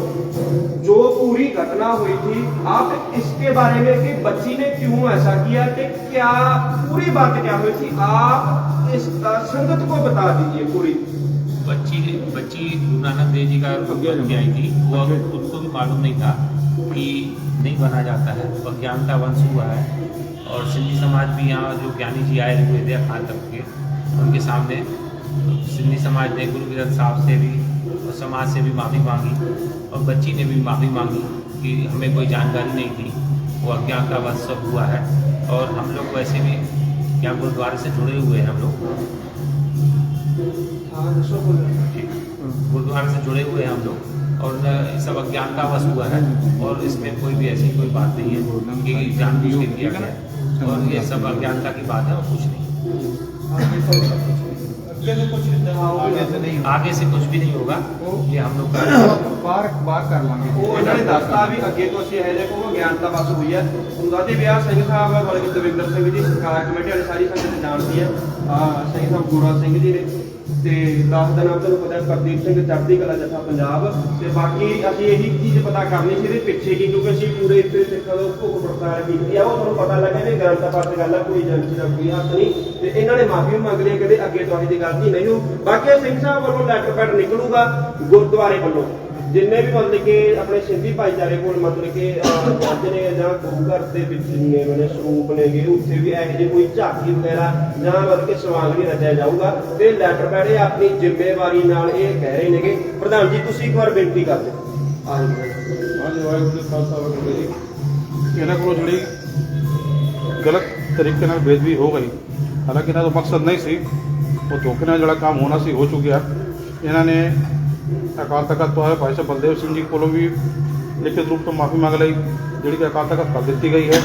जो पूरी घटना हुई थी आप इसके बारे में कि बच्ची ने क्यों ऐसा किया कि क्या पूरी बात क्या हुई थी आप इस अ, संगत को बता दीजिए पूरी बच्ची बच्ची गुरु नानक देव जी का बन के आई थी वो उसको भी मालूम नहीं था कि नहीं बना जाता है अज्ञानता वंश हुआ है और सिंधी समाज भी यहाँ जो ज्ञानी जी आए हुए थे अकाल तक के, उनके सामने सिंधी समाज ने गुरु विदत साहब से भी और समाज से भी माफ़ी मांगी और बच्ची ने भी माफ़ी मांगी कि हमें कोई जानकारी नहीं थी। वो अज्ञान का वंश सब हुआ है और हम लोग वैसे भी यहाँ गुरुद्वारे से जुड़े हुए हैं हम लोग। गुरुद्वारे से जुड़े हुए हैं हम लोग और सब अज्ञान का वश हुआ है और इसमें कोई भी ऐसी कोई बात नहीं है कि जानबूझ के किया गया है। और ये सब अज्ञानता की बात है और कुछ नहीं आगे से नहीं आगे से कुछ भी नहीं होगा ये हम लोग का ਬਾਹਰ ਬਾਹਰ ਕਰ ਲਾਂਗੇ ਉਹ ਇਹਨਾਂ ਨੇ ਦੱਸਤਾ ਵੀ ਅੱਗੇ ਤੋਂ ਅਸੀਂ ਇਹ ਦੇਖੋ ਗਿਆਨਤਾ ਬਸ ਹੋਈ ਹੈ ਉਹਦਾ ਦੇ ਵਿਆਹ ਸਿੰਘ ਸਾਹਿਬ ਬਲਕਿ ਦਵਿੰਦਰ ਸਿੰਘ ਜੀ ਸਰਕਾਰ ਕਮੇਟੀ ਵਾਲੀ ਸਾਰੀ ਸੰਗਤ ਜਾਣਦੀ ਹੈ ਆ ਸਿੰਘ ਸਾਹਿਬ ਗੋਰਾ ਸਿੰਘ ਜੀ ਨੇ ਤੇ 10 ਦਿਨਾਂ ਤੁਹਾਨੂੰ ਪਤਾ ਹੈ ਪ੍ਰਦੀਪ ਸਿੰਘ ਚੜ੍ਹਦੀ ਕਲਾ ਜੱਥਾ ਪੰਜਾਬ ਤੇ ਬਾਕੀ ਅਸੀਂ ਇਹੀ ਚੀਜ਼ ਪਤਾ ਕਰਨੀ ਸੀ ਇਹਦੇ ਪਿੱਛੇ ਕੀ ਕਿਉਂਕਿ ਅਸੀਂ ਪੂਰੇ ਇੱਥੇ ਸਿੱਖਾਂ ਦਾ ਭੁੱਖ ਪੜਤਾਲ ਕੀਤੀ ਆ, ਉਹ ਤੁਹਾਨੂੰ ਪਤਾ ਲੱਗਾ ਵੀ ਗ੍ਰੰਥ ਪਾਸ ਗੱਲ ਆ, ਕੋਈ ਏਜੰਸੀ ਦਾ ਕੋਈ ਹੱਥ ਨਹੀਂ ਤੇ ਇਹਨਾਂ ਨੇ ਮਾਫੀ ਮੰਗ ਲਈ, ਕਹਿੰਦੇ ਅੱਗੇ ਤੁਹਾਡੀ ਦੀ ਗਲਤੀ ਨਹੀਂ ਹੋ ਬਾਕੀ ਸਿੰਘ ਸਾਹਿਬ ਵੱਲੋਂ ਲੈਟਰ ਪੈਡ ਨਿਕਲੂਗਾ ਗੁਰਦੁਆਰੇ ਵੱਲੋਂ। ਜਿੰਨੇ ਵੀ ਮਤਲਬ ਕਿ ਆਪਣੇ ਸਿੰਧੀ ਭਾਈਚਾਰੇ ਕੋਲ ਮਤਲਬ ਕਿ ਜੱਜ ਨੇ ਜਾਂ ਗੁਰੂ ਘਰ ਦੇ ਵਿੱਚ ਜਿੰਨੇ ਬਣੇ ਸਰੂਪ ਨੇਗੇ ਉੱਥੇ ਵੀ ਇਹੋ ਜਿਹੀ ਕੋਈ ਝਾਕੀ ਵਗੈਰਾ ਜਾਂ ਮਤਲਬ ਕਿ ਸਵਾਲ ਵੀ ਰਚਿਆ ਜਾਊਗਾ। ਤੇ ਲੈਟਰ ਪੈਡ ਆਪਣੀ ਜ਼ਿੰਮੇਵਾਰੀ ਨਾਲ ਇਹ ਕਹਿ ਰਹੇ ਨੇਗੇ। ਪ੍ਰਧਾਨ ਜੀ ਤੁਸੀਂ ਇੱਕ ਵਾਰ ਬੇਨਤੀ ਕਰ ਦਿਓ। ਜਾਓ ਹਾਂਜੀ ਵਾਹਿਗੁਰੂ ਜੀ ਖਾਲਸਾ ਵਾਹਿਗੁਰੂ ਜੀ। ਇਹਨਾਂ ਕੋਲੋਂ ਜਿਹੜੀ ਗਲਤ ਤਰੀਕੇ ਨਾਲ ਬੇਦਬੀ ਹੋ ਗਈ ਹਾਲਾਂਕਿ ਇਹਨਾਂ ਦਾ ਮਕਸਦ ਨਹੀਂ ਸੀ। ਉਹ ਧੋਖੇ ਨਾਲ ਜਿਹੜਾ ਕੰਮ ਹੋਣਾ ਸੀ ਹੋ ਚੁੱਕਿਆ। ਇਹਨਾਂ ਨੇ ਅਕਾਲ ਤਖਤ ਤੋਂ ਆਏ ਭਾਈ ਸਾਹਿਬ ਬਲਦੇਵ ਸਿੰਘ ਜੀ ਕੋਲੋਂ ਵੀ ਲਿਖਿਤ ਰੂਪ ਤੋਂ ਮਾਫੀ ਮੰਗ ਲਈ, ਜਿਹੜੀ ਕਿ ਅਕਾਲ ਤਖਤ ਕਰ ਦਿੱਤੀ ਗਈ ਹੈ।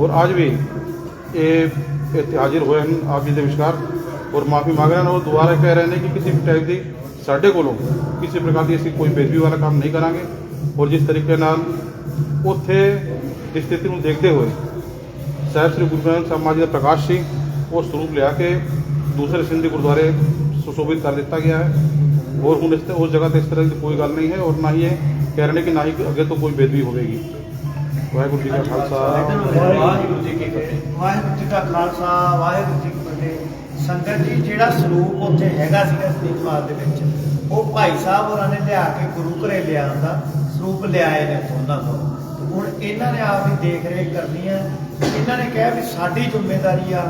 ਔਰ ਅੱਜ ਵੀ ਇਹ ਇੱਥੇ ਹਾਜ਼ਰ ਹੋਏ ਹਨ, ਆਪ ਜੀ ਦੇ ਵਿਚਕਾਰ। ਔਰ ਮਾਫੀ ਮੰਗ ਰਹੇ ਹਨ, ਉਹ ਦੁਬਾਰਾ ਕਹਿ ਰਹੇ ਨੇ ਕਿ ਕਿਸੇ ਵੀ ਟਾਈਪ ਦੀ ਸਾਡੇ ਕੋਲੋਂ ਕਿਸੇ ਪ੍ਰਕਾਰ ਦੀ ਅਸੀਂ ਕੋਈ ਬੇਦਬੀ ਵਾਲਾ ਕੰਮ ਨਹੀਂ ਕਰਾਂਗੇ। ਔਰ ਜਿਸ ਤਰੀਕੇ ਨਾਲ ਉੱਥੇ ਦੀ ਸਥਿਤੀ ਨੂੰ ਦੇਖਦੇ ਹੋਏ ਸਾਹਿਬ ਸ੍ਰੀ ਗੁਰੂ ਗ੍ਰੰਥ ਸਾਹਿਬ ਮਹਾਰਾਜ ਜੀ ਦਾ ਪ੍ਰਕਾਸ਼ ਸੀ, ਉਹ ਸਰੂਪ ਲਿਆ ਕੇ ਦੂਸਰੇ ਸਿੰਧੀ ਗੁਰਦੁਆਰੇ ਸੁਸ਼ੋਭਿਤ ਕਰ ਦਿੱਤਾ ਗਿਆ ਹੈ। ਔਰ ਹੁਣ ਇਸ ਤੇ ਉਸ ਜਗ੍ਹਾ ਤੇ ਇਸ ਤਰ੍ਹਾਂ ਦੀ ਕੋਈ ਗੱਲ ਨਹੀਂ ਹੈ ਔਰ ਨਾ ਹੀ ਇਹ ਕਹਿ ਰਹੇ ਨੇ ਕਿ ਨਾ ਹੀ ਅੱਗੇ ਤੋਂ ਕੋਈ ਬੇਦਬੀ ਵਾਹਿਗੁਰੂ ਜੀ ਕਾ ਖਾਲਸਾ। ਵਾਹਿਗੁਰੂ ਜੀ ਕੀ ਫਤਿਹ। ਵਾਹਿਗੁਰੂ ਜੀ ਕਾ ਖਾਲਸਾ, ਵਾਹਿਗੁਰੂ ਜੀ ਕੀ ਫਤਿਹ। ਸੰਗਤ ਜੀ, ਜਿਹੜਾ ਸਰੂਪ ਉੱਥੇ ਹੈਗਾ ਸੀਗਾ ਸਤਿਕਾਰ ਦੇ ਵਿੱਚ, ਉਹ ਭਾਈ ਸਾਹਿਬ ਹੋਰਾਂ ਨੇ ਲਿਆ ਕੇ ਗੁਰੂ ਘਰੇ ਲਿਆਂਦਾ ਸਰੂਪ ਲਿਆਏ ਨੇ ਉਹਨਾਂ ਤੋਂ ਹੁਣ ਇਹਨਾਂ ਨੇ ਆਪ ਦੀ ਦੇਖ ਰੇਖ ਕਰਨੀ ਹੈ। ਇਹਨਾਂ ਨੇ ਕਿਹਾ ਵੀ ਸਾਡੀ ਜ਼ਿੰਮੇਵਾਰੀ ਆ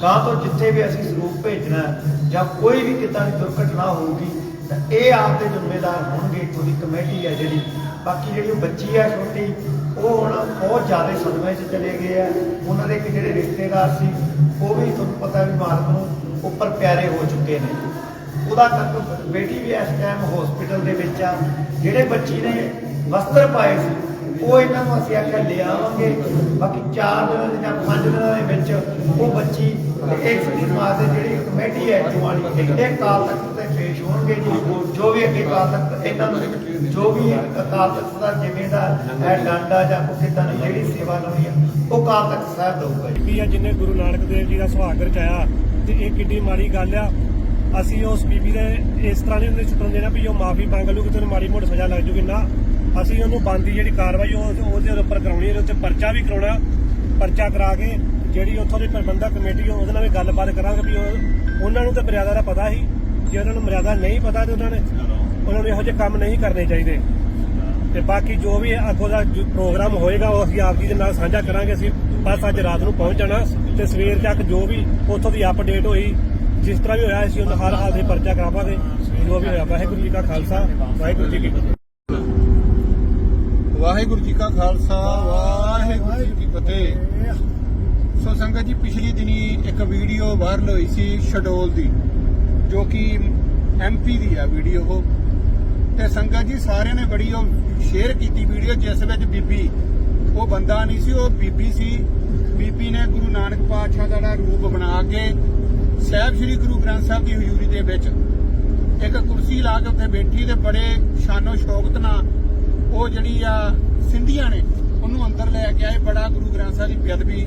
ਕਾਹ ਤੋਂ ਜਿੱਥੇ ਵੀ ਅਸੀਂ ਸਰੂਪ ਭੇਜਣਾ ਜਾਂ ਕੋਈ ਵੀ ਕਿਤਾ ਦੀ ਦੁਰਘਟਨਾ ਹੋਊਗੀ ਤਾਂ ਇਹ ਆਪ ਦੇ ਜ਼ਿੰਮੇਦਾਰ ਹੋਣਗੇ ਇੱਥੋਂ ਕਮੇਟੀ ਹੈ ਜਿਹੜੀ। ਬਾਕੀ ਜਿਹੜੀ ਉਹ ਬੱਚੀ ਹੈ ਛੋਟੀ, ਉਹ ਹੁਣ ਬਹੁਤ ਜ਼ਿਆਦਾ ਸਦਮੇ 'ਚ ਚਲੇ ਗਏ ਆ। ਉਹਨਾਂ ਦੇ ਇੱਕ ਜਿਹੜੇ ਰਿਸ਼ਤੇਦਾਰ ਸੀ, ਉਹ ਵੀ ਤੁਹਾਨੂੰ ਪਤਾ ਵੀ ਮਾਲਕ ਨੂੰ ਉੱਪਰ ਪਿਆਰੇ ਹੋ ਚੁੱਕੇ ਨੇ। ਉਹਦਾ ਤੱਕ ਬੇਟੀ ਵੀ ਇਸ ਟਾਈਮ ਹਸਪੀਟਲ ਦੇ ਵਿੱਚ ਆ। ਜਿਹੜੇ ਬੱਚੀ ਨੇ ਵਸਤਰ ਪਾਏ ਸੀ ਉਹ ਇਹਨਾਂ ਨੂੰ ਅਸੀਂ ਆਖਿਆ ਲਿਆਵਾਂਗੇ ਬਾਕੀ 4 ਦਿਨਾਂ ਦੇ ਜਾਂ 5 ਦਿਨਾਂ ਦੇ ਵਿੱਚ ਉਹ ਬੱਚੀ ਇੱਕ ਸਮਾਜ ਦੇ ਜਿਹੜੀ ਕਮੇਟੀ ਹੈ ਜਵਾਨੀ ਇਹ ਕਾਲ ਤੱਕ ਤੇ ਪੇਸ਼ ਹੋਣਗੇ ਜੀ। ਜੋ ਵੀ ਅੱਗੇ ਕਾਲ ਤੱਕ ਇਹਨਾਂ ਨੂੰ ਜੋ ਵੀ ਅਕਾਲ ਤਖਤ ਦਾ ਜਿਵੇਂ ਦਾ ਹੈ ਡਾਂਡਾ ਜਾਂ ਕੋਈ ਕਿੱਦਾਂ ਜਿਹੜੀ ਸੇਵਾ ਲਾਉਣੀ ਆ, ਉਹ ਕਾਲ ਤਖਤ ਸਾਹਿਬ ਦਊਗਾ ਜੀ। ਬੀਬੀ ਆ ਜਿਹਨੇ ਗੁਰੂ ਨਾਨਕ ਦੇਵ ਜੀ ਦਾ ਸੁਹਾਗ ਰਚਾਇਆ ਤੇ ਇਹ ਕਿੱਡੀ ਮਾੜੀ ਗੱਲ ਆ। ਅਸੀਂ ਉਸ ਬੀਬੀ ਦੇ ਇਸ ਤਰ੍ਹਾਂ ਨਹੀਂ ਉਹਨੇ ਛੁੱਟਣ ਦੇਣਾ ਵੀ ਉਹ ਮਾਫੀ ਮੰਗ ਲੂਗੀ ਤੇ ਉਹਨੂੰ ਮਾੜੀ ਮੋਟੀ ਸਜ਼ਾ ਲੱਗ ਜੂਗੀ। ਨਾ ਅਸੀਂ ਉਹਨੂੰ ਬੰਦੀ ਜਿਹੜੀ ਕਾਰਵਾਈ ਉਹ ਉਹਦੇ ਉੱਪਰ ਕਰਾਉਣੀ ਹੈ ਉੱਤੇ ਪਰਚਾ ਵੀ ਕਰਾਉਣਾ ਪਰਚਾ ਕਰਾ ਕੇ ਜਿਹੜੀ ਉੱਥੋਂ ਦੀ ਪ੍ਰਬੰਧਕ ਕਮੇਟੀ, ਉਹਦੇ ਨਾਲ ਵੀ ਗੱਲਬਾਤ ਕਰਾਂਗੇ ਵੀ ਉਹਨਾਂ ਨੂੰ ਤਾਂ ਮਰਿਆਦਾ ਦਾ ਪਤਾ ਸੀ। ਜੇ ਉਹਨਾਂ ਨੂੰ ਮਰਿਆਦਾ ਨਹੀਂ ਪਤਾ ਤੇ ਉਹਨਾਂ ਨੇ ਉਹਨਾਂ ਨੂੰ ਇਹੋ ਜਿਹੇ ਕੰਮ ਨਹੀਂ ਕਰਨੇ ਚਾਹੀਦੇ। ਤੇ ਬਾਕੀ ਜੋ ਵੀ ਅੱਗੋਂ ਦਾ ਜੋ ਪ੍ਰੋਗਰਾਮ ਹੋਏਗਾ, ਉਹ ਅਸੀਂ ਆਪ ਜੀ ਦੇ ਨਾਲ ਸਾਂਝਾ ਕਰਾਂਗੇ। ਅਸੀਂ ਬਸ ਅੱਜ ਰਾਤ ਨੂੰ ਪਹੁੰਚ ਜਾਣਾ ਤੇ ਸਵੇਰ ਤੱਕ ਜੋ ਵੀ ਉੱਥੋਂ ਦੀ ਅਪਡੇਟ ਹੋਈ, ਜਿਸ ਤਰ੍ਹਾਂ ਵੀ ਹੋਇਆ, ਅਸੀਂ ਉਹਨਾਂ ਹਰ ਹਾਲ ਦੇ ਪਰਚਾ ਕਰਾਵਾਂਗੇ। ਜੋ ਵੀ ਹੋਇਆ, ਵਾਹਿਗੁਰੂ ਜੀ ਕਾ ਖਾਲਸਾ, ਵਾਹਿਗੁਰੂ ਜੀ ਕੀ ਫਤਿਹ। ਵਾਹਿਗੁਰੂ ਜੀ ਕਾ ਖਾਲਸਾ, ਵਾਹਿਗੁਰੂ ਜੀ ਕੀ ਫਤਿਹ। ਸੋ ਸੰਗਤ ਜੀ, ਪਿਛਲੀ ਦਿਨੀ ਇੱਕ ਵੀਡੀਓ ਵਾਇਰਲ ਹੋਈ ਸੀ ਸ਼ਡੋਲ ਦੀ, ਜੋ ਕਿ ਐਮਪੀ ਦੀ ਆ ਵੀਡੀਓ ਉਹ। ਤੇ ਸੰਗਤ ਜੀ, ਸਾਰਿਆਂ ਨੇ ਬੜੀ ਉਹ ਸ਼ੇਅਰ ਕੀਤੀ ਵੀਡੀਓ, ਜਿਸ ਵਿੱਚ ਬੀਬੀ, ਉਹ ਬੰਦਾ ਨਹੀਂ ਸੀ, ਉਹ ਬੀਬੀ ਸੀ। ਬੀਬੀ ਨੇ ਗੁਰੂ ਨਾਨਕ ਪਾਤਸ਼ਾਹ ਦਾ ਰੂਪ ਬਣਾ ਕੇ ਸਾਹਿਬ ਸ੍ਰੀ ਗੁਰੂ ਗ੍ਰੰਥ ਸਾਹਿਬ ਦੀ ਹਜ਼ੂਰੀ ਦੇ ਵਿੱਚ ਇੱਕ ਕੁਰਸੀ ਲਾ ਕੇ ਉੱਥੇ ਬੈਠੀ ਤੇ ਬੜੇ ਸ਼ਾਨੋ ਸ਼ੌਕਤ ਨਾਲ ਉਹ ਜਿਹੜੀ ਆ ਸਿੰਧੀਆਂ ਨੇ, ਉਹਨੂੰ ਅੰਦਰ ਲੈ ਕੇ ਆਏ। ਬੜਾ ਗੁਰੂ ਗ੍ਰੰਥ ਸਾਹਿਬ ਦੀ ਬੇਅਦਬੀ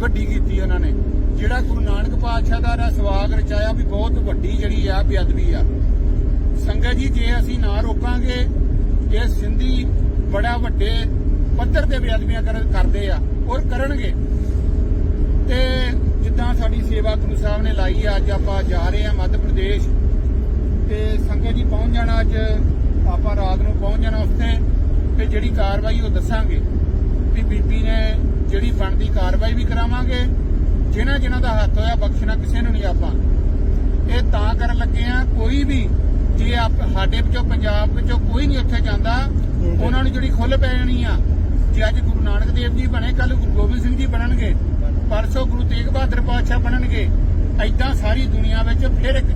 ਵੱਡੀ ਕੀਤੀ ਉਹਨਾਂ ਨੇ। ਜਿਹੜਾ ਗੁਰੂ ਨਾਨਕ ਪਾਤਸ਼ਾਹ ਦਾ ਜਿਹੜਾ ਸਵਾਗ ਰਚਾਇਆ ਵੀ ਬਹੁਤ ਵੱਡੀ ਜਿਹੜੀ ਆ ਬੇਅਦਬੀ ਆ। ਸੰਗਤ ਜੀ, ਜੇ ਅਸੀਂ ਨਾ ਰੋਕਾਂਗੇ ਇਹ ਸਿੰਧੀ ਬੜਾ ਵੱਡੇ ਪੱਧਰ ਤੇ ਬੇਅਦਬੀਆਂ ਕਰਦੇ ਆ ਔਰ ਕਰਨਗੇ, ਤੇ ਜਿੱਦਾਂ ਸਾਡੀ ਸੇਵਾ ਗੁਰੂ ਸਾਹਿਬ ਨੇ ਲਾਈ ਆ, ਅੱਜ ਆਪਾਂ ਜਾ ਰਹੇ ਆ ਮੱਧ ਪ੍ਰਦੇਸ਼। ਤੇ ਸੰਗਤ ਜੀ, ਪਹੁੰਚ ਜਾਣਾ ਅੱਜ, ਆਪਾਂ ਰਾਤ ਨੂੰ ਪਹੁੰਚ ਜਾਣਾ ਉੱਥੇ। ਤੇ ਜਿਹੜੀ ਕਾਰਵਾਈ ਉਹ ਦੱਸਾਂਗੇ, ਵੀ ਬੀਬੀ ਨੇ ਜਿਹੜੀ ਬਣਦੀ ਕਾਰਵਾਈ ਵੀ ਕਰਾਵਾਂਗੇ, ਜਿਨ੍ਹਾਂ ਜਿਨ੍ਹਾਂ ਦਾ ਹੱਥ ਹੋਇਆ ਬਖਸ਼ਣਾ ਕਿਸੇ ਨੂੰ ਨਹੀਂ ਆਪਾਂ। ਇਹ ਤਾਂ ਕਰਨ ਲੱਗੇ ਆ, ਕੋਈ ਵੀ ਜੇ ਆਪ ਸਾਡੇ ਵਿੱਚੋਂ, ਪੰਜਾਬ ਵਿੱਚੋਂ ਕੋਈ ਨਹੀਂ ਉੱਥੇ ਜਾਂਦਾ, ਉਹਨਾਂ ਨੂੰ ਜਿਹੜੀ ਖੁੱਲ ਪੈ ਜਾਣੀ ਆ, ਜੇ ਅੱਜ ਗੁਰੂ ਨਾਨਕ ਦੇਵ ਜੀ ਬਣੇ ਕੱਲ ਗੁਰੂ ਗੋਬਿੰਦ ਸਿੰਘ ਜੀ ਬਣਨਗੇ, ਪਰਸੋਂ ਗੁਰੂ ਤੇਗ ਬਹਾਦਰ ਪਾਤਸ਼ਾਹ ਬਣਨਗੇ ਐਦਾਂ ਸਾਰੀ ਦੁਨੀਆ ਵਿੱਚ ਫਿਰ ਇੱਕ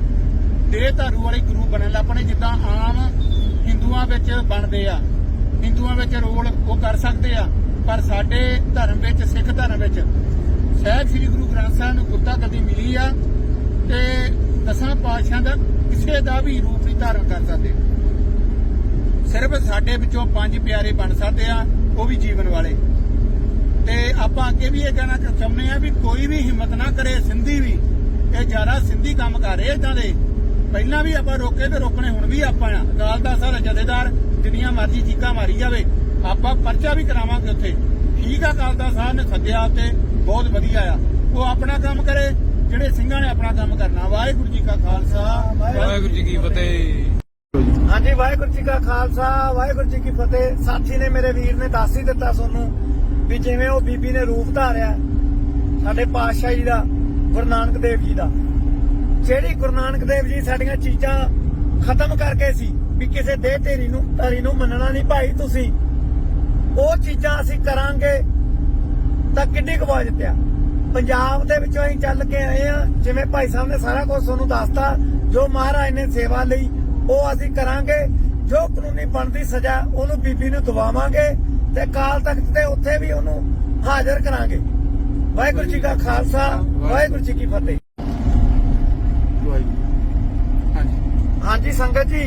ਦੇਹ ਧਾਰੂ ਵਾਲੇ ਗੁਰੂ ਬਣਨ ਲੱਪਣੇ ਜਿੱਦਾਂ ਆਮ ਹਿੰਦੂਆਂ ਵਿੱਚ ਬਣਦੇ ਆ। ਹਿੰਦੂਆਂ ਵਿੱਚ ਰੋਲ ਉਹ ਕਰ ਸਕਦੇ ਆ, ਪਰ ਸਾਡੇ ਧਰਮ ਵਿੱਚ, ਸਿੱਖ ਧਰਮ ਵਿੱਚ ਸਾਹਿਬ ਸ੍ਰੀ ਗੁਰੂ ਗ੍ਰੰਥ ਸਾਹਿਬ ਨੂੰ ਗੁਰਤਾ ਗੱਦੀ ਮਿਲੀ ਆ ਤੇ ਦਸਾਂ ਪਾਤਸ਼ਾਹਾਂ ਦਾ ਕਿਸੇ ਦਾ ਵੀ ਰੂਪ ਨਹੀਂ ਧਾਰਨ ਕਰ ਸਕਦੇ। ਸਿਰਫ ਸਾਡੇ ਵਿੱਚੋਂ ਪੰਜ ਪਿਆਰੇ ਬਣ ਸਕਦੇ ਆ, ਉਹ ਵੀ ਜੀਵਨ ਵਾਲੇ। ਤੇ ਆਪਾਂ ਅੱਗੇ ਵੀ ਇਹ ਕਹਿਣਾ ਚਾਹੁੰਦੇ ਆ ਵੀ ਕੋਈ ਵੀ ਹਿੰਮਤ ਨਾ ਕਰੇ, ਸਿੰਧੀ ਵੀ। ਇਹ ਜ਼ਿਆਦਾ ਸਿੰਧੀ ਕੰਮ ਕਰ ਰਹੇ ਇਦਾਂ ਦੇ। ਪਹਿਲਾਂ ਵੀ ਆਪਾਂ ਰੋਕੇ ਤੇ ਰੋਕਣੇ, ਹੁਣ ਵੀ ਆਪਾਂ ਆ। ਅਕਾਲ ਦਾ ਸਾਰਾ ਜਥੇਦਾਰ ਜਿੰਨੀਆਂ ਮਰਜ਼ੀ ਚੀਕਾਂ ਮਾਰੀ ਜਾਵੇ, ਆਪਾਂ ਪਰਚਾ ਵੀ ਕਰਾਵਾਂਗੇ ਉੱਥੇ। ਠੀਕ ਆ ਅਕਾਲ ਦਾ ਸਾਹਿਬ ਨੇ ਸੱਦਿਆ ਉੱਤੇ ਬਹੁਤ ਵਧੀਆ ਆ। ਉਹ ਆਪਣਾ ਕੰਮ ਕਰੇ, ਜਿਹੜੇ ਸਿੰਘਾਂ ਨੇ ਆਪਣਾ ਕੰਮ ਕਰਨਾ। ਵਾਹਿਗੁਰੂ ਜੀ ਕਾ ਖਾਲਸਾ, ਵਾਹਿਗੁਰੂ ਜੀ ਕੀ ਫਤਿਹ। ਹਾਂਜੀ, ਵਾਹਿਗੁਰੂ ਜੀ ਕਾ ਖਾਲਸਾ, ਵਾਹਿਗੁਰੂ ਜੀ ਕੀ ਫਤਿਹ। ਸਾਥੀ ਨੇ ਮੇਰੇ ਵੀਰ ਨੇ ਦੱਸ ਹੀ ਦਿੱਤਾ ਤੁਹਾਨੂੰ ਵੀ ਜਿਵੇਂ ਉਹ ਬੀਬੀ ਨੇ ਰੂਪ ਧਾਰਿਆ, ਸਾਡੇ ਪਾਤਸ਼ਾਹ ਜੀ ਦਾ, ਗੁਰੂ ਨਾਨਕ ਦੇਵ ਜੀ ਦਾ। ਜਿਹੜੀ ਗੁਰੂ ਨਾਨਕ ਦੇਵ ਜੀ ਸਾਡੀਆਂ ਚੀਜ਼ਾਂ ਖਤਮ ਕਰਕੇ ਸੀ ਵੀ ਕਿਸੇ ਦੇਹ ਧੇਰੀ ਨੂੰ ਧਰੀ ਨੂੰ ਮੰਨਣਾ ਨਹੀਂ ਭਾਈ ਤੁਸੀਂ। ਉਹ ਚੀਜ਼ਾਂ ਅਸੀਂ ਕਰਾਂਗੇ ਤਾਂ ਕਿੰਨੀ ਕੁ ਆਵਾਜ਼ ਪਿਆ। ਪੰਜਾਬ ਦੇ ਵਿੱਚੋਂ ਅਸੀਂ ਚੱਲ ਕੇ ਆਏ ਆ ਜਿਵੇਂ ਭਾਈ ਸਾਹਿਬ ਨੇ ਸਾਰਾ ਕੁਝ ਤੁਹਾਨੂੰ ਦੱਸਤਾ ਜੋ ਮਹਾਰਾਜ ਨੇ ਸੇਵਾ ਲਈ ਉਹ ਅਸੀਂ ਕਰਾਂਗੇ। ਜੋ ਕਾਨੂੰਨੀ ਬਣਦੀ ਸਜ਼ਾ ਉਹਨੂੰ ਬੀਬੀ ਨੂੰ ਦਵਾਵਾਂਗੇ ਤੇ ਕਾਲ ਤਖਤ ਤੇ ਉੱਥੇ ਵੀ ਉਹਨੂੰ ਹਾਜ਼ਰ ਕਰਾਂਗੇ। ਵਾਹਿਗੁਰੂ ਜੀ ਕਾ ਖਾਲਸਾ ਵਾਹਿਗੁਰੂ ਜੀ ਕੀ ਫਤਿਹ। ਹਾਂਜੀ ਹਾਂਜੀ ਸੰਗਤ ਜੀ।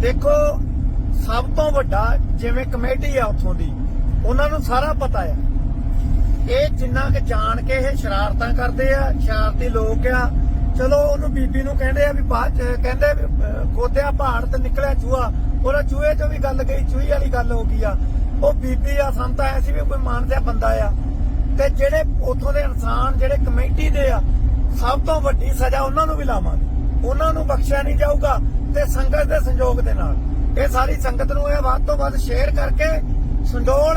ਦੇਖੋ ਸਭ ਤੋਂ ਵੱਡਾ ਜਿਵੇਂ ਕਮੇਟੀ ਆ ਉੱਥੋਂ ਦੀ ਉਹਨਾਂ ਨੂੰ ਸਾਰਾ ਪਤਾ ਆ। ਇਹ ਜਿੰਨਾ ਕਿ ਜਾਣ ਕੇ ਇਹ ਸ਼ਰਾਰਤਾਂ ਕਰਦੇ ਆ ਸ਼ਰਾਰਤੀ ਲੋਕ ਆ ਚਲੋ ਉਹਨੂੰ ਬੀਬੀ ਨੂੰ ਕਹਿੰਦੇ ਆ ਵੀ ਬਾਅਦ ਕਹਿੰਦੇ ਵੀ, ਖੋਦਿਆ ਪਹਾੜ ਤੇ ਨਿਕਲਿਆ ਚੂਹਾ ਉਹਦਾ ਚੂਹੇ ਚੋਂ ਵੀ ਗੱਲ ਗਈ ਚੂਹੀ ਵਾਲੀ ਗੱਲ ਹੋ ਗਈ ਆ। ਉਹ ਬੀਬੀ ਆ ਸੰਤ ਤਾਂ ਐਸੀ ਵੀ ਕੋਈ ਮਾਨਸਿਆ ਬੰਦਾ ਆ। ਤੇ ਜਿਹੜੇ ਉੱਥੋਂ ਦੇ ਇਨਸਾਨ ਜਿਹੜੇ ਕਮੇਟੀ ਦੇ ਆ ਸਭ ਤੋਂ ਵੱਡੀ ਸਜ਼ਾ ਉਹਨਾਂ ਨੂੰ ਵੀ ਲਾਵਾਂਗੇ। ਉਹਨਾਂ ਨੂੰ ਬਖਸ਼ਿਆ ਨਹੀਂ ਜਾਊਗਾ। ਤੇ ਸੰਗਤ ਦੇ ਸੰਯੋਗ ਦੇ ਨਾਲ। ਇਹ ਸਾਰੀ ਸੰਗਤ ਨੂੰ ਇਹ ਵੱਧ ਤੋਂ ਵੱਧ ਸ਼ੇਅਰ ਕਰਕੇ ਸੰਡੋਲ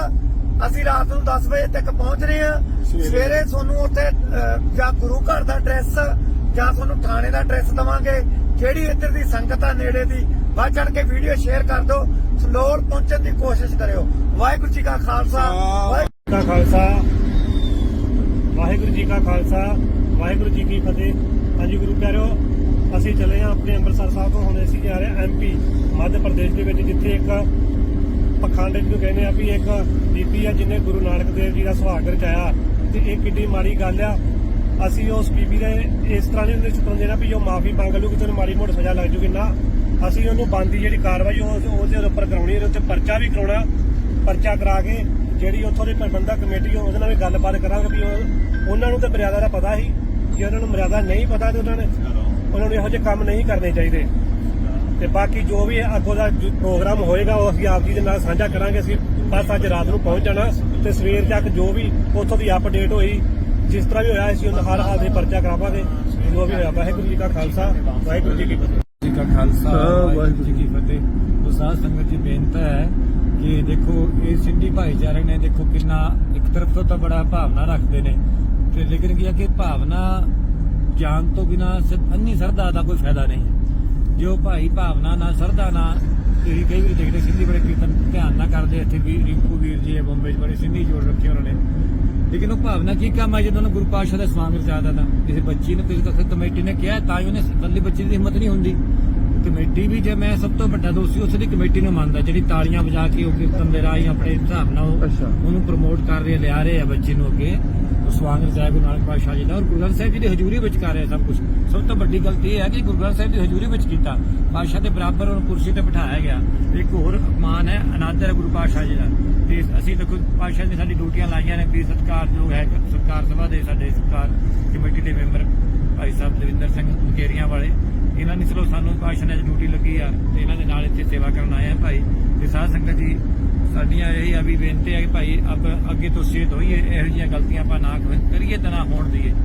ਅਸੀਂ ਰਾਤ ਨੂੰ 10 ਵਜੇ ਤੱਕ ਪਹੁੰਚ ਰਹੇ ਹਾਂ। ਸਵੇਰੇ। ਤੁਹਾਨੂੰ ਉੱਥੇ ਜਾਂ ਗੁਰੂ ਘਰ ਦਾ ਐਡਰੈਸ ਜਾਂ ਤੁਹਾਨੂੰ ਥਾਣੇ ਦਾ ਐਡਰੈਸ ਦਵਾਂਗੇ। ਜਿਹੜੀ ਇੱਧਰ ਦੀ ਸੰਗਤ ਆ ਨੇੜੇ ਦੀ ਵੱਧ ਚੜ ਕੇ ਵੀਡੀਓ ਸ਼ੇਅਰ ਕਰ ਦਿਓ। ਸੰਡੋਲ ਪਹੁੰਚਣ ਦੀ ਕੋਸ਼ਿਸ਼ ਕਰਿਓ। ਵਾਹਿਗੁਰੂ ਜੀ ਕਾ ਖਾਲਸਾ। ਵਾਹਿਗੁਰੂ ਕਾ ਖਾਲਸਾ। ਵਾਹਿਗੁਰੂ ਜੀ ਕਾ ਖਾਲਸਾ। ਵਾਹਿਗੁਰੂ ਜੀ ਕੀ ਫਤਿਹ। ਹਾਂਜੀ ਗੁਰੂ ਪਿਆਰਿਓ ਅਸੀਂ ਚਲੇ ਹਾਂ ਆਪਣੇ ਅੰਮ੍ਰਿਤਸਰ ਸਾਹਿਬ ਤੋਂ ਹੁਣ ਅਸੀਂ ਜਾ ਰਹੇ ਹਾਂ ਐਮਪੀ ਮੱਧ ਪ੍ਰਦੇਸ਼ ਦੇ ਵਿੱਚ ਜਿੱਥੇ ਇੱਕ ਪਖੰਡ ਨੂੰ ਕਹਿੰਦੇ ਆ ਵੀ ਇੱਕ ਬੀਬੀ ਆ ਜਿਹਨੇ ਗੁਰੂ ਨਾਨਕ ਦੇਵ ਜੀ ਦਾ ਸੁਹਾਗ ਰਚਾਇਆ ਤੇ ਇਹ ਕਿੱਡੀ ਮਾੜੀ ਗੱਲ ਆ। ਅਸੀਂ ਉਸ ਬੀਬੀ ਦੇ ਇਸ ਤਰ੍ਹਾਂ ਨਹੀਂ ਉਹਦੇ ਚੁੱਕਣ ਦੇਣਾ ਵੀ ਉਹ ਮਾਫੀ ਮੰਗ ਲੂਗੀ ਕਿ ਉਹਨੂੰ ਮਾੜੀ ਮੋਟੀ ਸਜ਼ਾ ਲੱਗ ਜੂਗੀ। ਨਾ ਅਸੀਂ ਉਹਨੂੰ ਬੰਦੀ ਜਿਹੜੀ ਕਾਰਵਾਈ ਉਹ ਉਹਦੇ ਉੱਪਰ ਕਰਾਉਣੀ ਉਹਦੇ ਉੱਤੇ ਪਰਚਾ ਵੀ ਕਰਾਉਣਾ। ਪਰਚਾ ਕਰਾ ਕੇ ਜਿਹੜੀ ਉੱਥੋਂ ਦੀ ਪ੍ਰਬੰਧਕ ਕਮੇਟੀ ਆ, ਉਹਦੇ ਨਾਲ ਵੀ ਗੱਲਬਾਤ ਕਰਾਂਗੇ ਵੀ ਉਹ- ਉਹਨਾਂ ਨੂੰ ਤਾਂ ਮਰਿਆਦਾ ਦਾ ਪਤਾ ਸੀ। ਜੇ ਉਹਨਾਂ ਨੂੰ ਮਰਿਆਦਾ ਨਹੀਂ ਪਤਾ ਤੇ ਉਹਨਾਂ ਨੇ ਉਹਨਾਂ ਨੂੰ ਇਹੋ ਜਿਹੇ ਕੰਮ ਨਹੀਂ ਕਰਨੇ ਚਾਹੀਦੇ। ਤੇ ਬਾਕੀ ਜੋ ਵੀ ਅੱਗੋਂ ਦਾ ਪ੍ਰੋਗਰਾਮ ਹੋਏਗਾ ਉਹ ਅਸੀਂ ਆਪ ਜੀ ਦੇ ਨਾਲ ਸਾਂਝਾ ਕਰਾਂਗੇ। ਅਸੀਂ ਬਸ ਅੱਜ ਰਾਤ ਨੂੰ ਪਹੁੰਚ ਜਾਣਾ ਤੇ ਸਵੇਰ ਤੱਕ ਜੋ ਵੀ ਉੱਥੋਂ ਦੀ ਅਪਡੇਟ ਹੋਈ ਜਿਸ ਤਰ੍ਹਾਂ ਵੀ ਹੋਇਆ ਅਸੀਂ ਉਹਨਾਂ ਹਰ ਹਾਲ ਦੇ ਪਰਚਾ ਕਰਾਵਾਂਗੇ। ਜੋ ਵੀ ਹੋਇਆ ਵਾਹਿਗੁਰੂ ਜੀ ਕਾ ਖਾਲਸਾ ਵਾਹਿਗੁਰੂ ਜੀ ਕੀ ਫਤਿਹ। ਜੀ ਕਾ ਖਾਲਸਾ ਵਾਹਿਗੁਰੂ ਜੀ ਕੀ ਫਤਿਹ। ਤੋ ਸਾਧ ਸੰਗਤ ਜੀ ਬੇਨਤੀ ਹੈ ਕਿ ਦੇਖੋ ਇਹ ਸਿੰਧੀ ਭਾਈਚਾਰੇ ਨੇ ਦੇਖੋ ਕਿੰਨਾ ਇੱਕ ਤਰਫ ਤੋਂ ਤਾਂ ਬੜਾ ਭਾਵਨਾ ਰੱਖਦੇ ਨੇ। ਤੇ ਲੇਕਿਨ ਕੀ ਹੈ ਕਿ ਭਾਵਨਾ ਗਿਆਨ ਤੋਂ ਬਿਨਾ ਅੰਨੀ ਸਰਦਾ ਦਾ ਕੋਈ ਫਾਇਦਾ ਨਹੀਂ ਹੈ। ਜੋ ਭਾਈ ਭਾਵਨਾ ਨਾਲ, ਸਰਦਾ ਨਾਲ ਤੁਸੀਂ ਕਈ ਵਾਰੀ ਦੇਖਦੇ ਸਿੰਧੀ ਬੜੇ ਕੀਰਤਨ ਧਿਆਨ ਨਾਲ ਕਰਦੇ ਇੱਥੇ ਵੀ ਰਿੰਕੂ ਵੀਰ ਜੀ ਹੈ, ਬੰਬੇ 'ਚ ਬੜੇ ਸਿੰਧੀ ਜੋੜ ਰੱਖੇ ਉਹਨਾਂ ਨੇ। ਲੇਕਿਨ ਉਹ ਭਾਵਨਾ ਕੀ ਕੰਮ ਹੈ ਜਦੋਂ ਗੁਰੂ ਪਾਤਸ਼ਾਹ ਦਾ ਸਵਾਂਗ ਰਚਾਦਾ ਤਾਂ? ਕਿਸੇ ਬੱਚੀ ਨੂੰ ਕਿਸੇ ਕਮੇਟੀ ਨੇ ਕਿਹਾ, ਤਾਂ ਹੀ ਉਹਨੇ ਇਕੱਲੀ ਬੱਚੀ ਦੀ ਹਿੰਮਤ ਨਹੀਂ ਹੁੰਦੀ। ਕਮੇਟੀ ਵੀ ਜੇ ਮੈਂ ਸਭ ਤੋਂ ਵੱਡਾ ਦੋਸ਼ੀ ਉਸ ਦੀ ਕਮੇਟੀ ਨੂੰ ਮੰਨਦਾ ਜਿਹੜੀ ਤਾਲੀਆਂ ਵਜਾ ਕੇ ਉਹ ਕੀਰਤਨ ਦੇ ਰਾਹੀਂ ਆਪਣੇ ਹਿਸਾਬ ਨਾਲ ਉਹ- ਉਹਨੂੰ ਪ੍ਰਮੋਟ ਕਰ ਰਹੇ ਲਿਆ ਰਹੇ ਆ ਬੱਚੇ ਨੂੰ ਅੱਗੇ। ਉਹ ਸਵਾਂਗ ਰਚਾਇਆ ਗੁਰੂ ਨਾਨਕ ਪਾਤਸ਼ਾਹ ਜੀ ਦਾ ਔਰ ਗੁਰੂ ਗ੍ਰੰਥ ਸਾਹਿਬ ਜੀ ਦੀ ਹਜ਼ੂਰੀ ਵਿੱਚ ਕਰ ਰਿਹਾ ਸਭ ਕੁਝ ਸਭ ਤੋਂ ਵੱਡੀ ਗਲਤੀ ਇਹ ਹੈ ਕਿ ਗੁਰੂ ਗ੍ਰੰਥ ਸਾਹਿਬ ਦੀ ਹਜ਼ੂਰੀ ਵਿੱਚ ਕੀਤਾ। ਪਾਤਸ਼ਾਹ ਦੇ ਬਰਾਬਰ ਉਹਨੂੰ ਕੁਰਸੀ ਤੇ ਬਿਠਾਇਆ ਗਿਆ। ਇੱਕ ਹੋਰ ਅਪਮਾਨ ਹੈ ਅਨਾਦਰ ਹੈ ਗੁਰੂ ਪਾਤਸ਼ਾਹ ਜੀ ਦਾ। ਤੇ ਅਸੀਂ ਦੇਖੋ ਪਾਤਸ਼ਾਹ ਨੇ ਸਾਡੀ ਡਿਊਟੀਆਂ ਲਾਈਆਂ ਨੇ ਵੀ ਸਤਕਾਰ ਜੋ ਹੈ ਸਰਕਾਰ ਸਭਾ ਦੇ ਸਾਡੇ ਸਰਕਾਰ ਕਮੇਟੀ ਦੇ ਮੈਂਬਰ ਭਾਈ ਸਾਹਿਬ ਦਵਿੰਦਰ ਸਿੰਘ ਮੁਕੇਰੀਆਂ ਵਾਲੇ। ਇਹਨਾਂ ਨੇ ਚਲੋ ਸਾਨੂੰ ਪਾਤਸ਼ਾਹ ਨੇ ਡਿਊਟੀ ਲੱਗੀ ਆ ਤੇ ਇਹਨਾਂ ਦੇ ਨਾਲ ਇੱਥੇ ਸੇਵਾ ਕਰਨ ਆਏ ਆ ਭਾਈ। ਤੇ ਸਾਧ ਸੰਗਤ ਜੀ, ਸਾਡੀਆਂ ਇਹ ਆ ਵੀ ਬੇਨਤੀ ਹੈ ਕਿ ਭਾਈ ਅੱਗ ਅੱਗੇ ਤੋਂ ਸੇਧ ਹੋਈਏ, ਇਹੋ ਜਿਹੀਆਂ ਗਲਤੀਆਂ ਆਪਾਂ ਨਾ ਕਰੀਏ ਤਾਂ ਨਾ ਹੋਣ ਦਈਏ।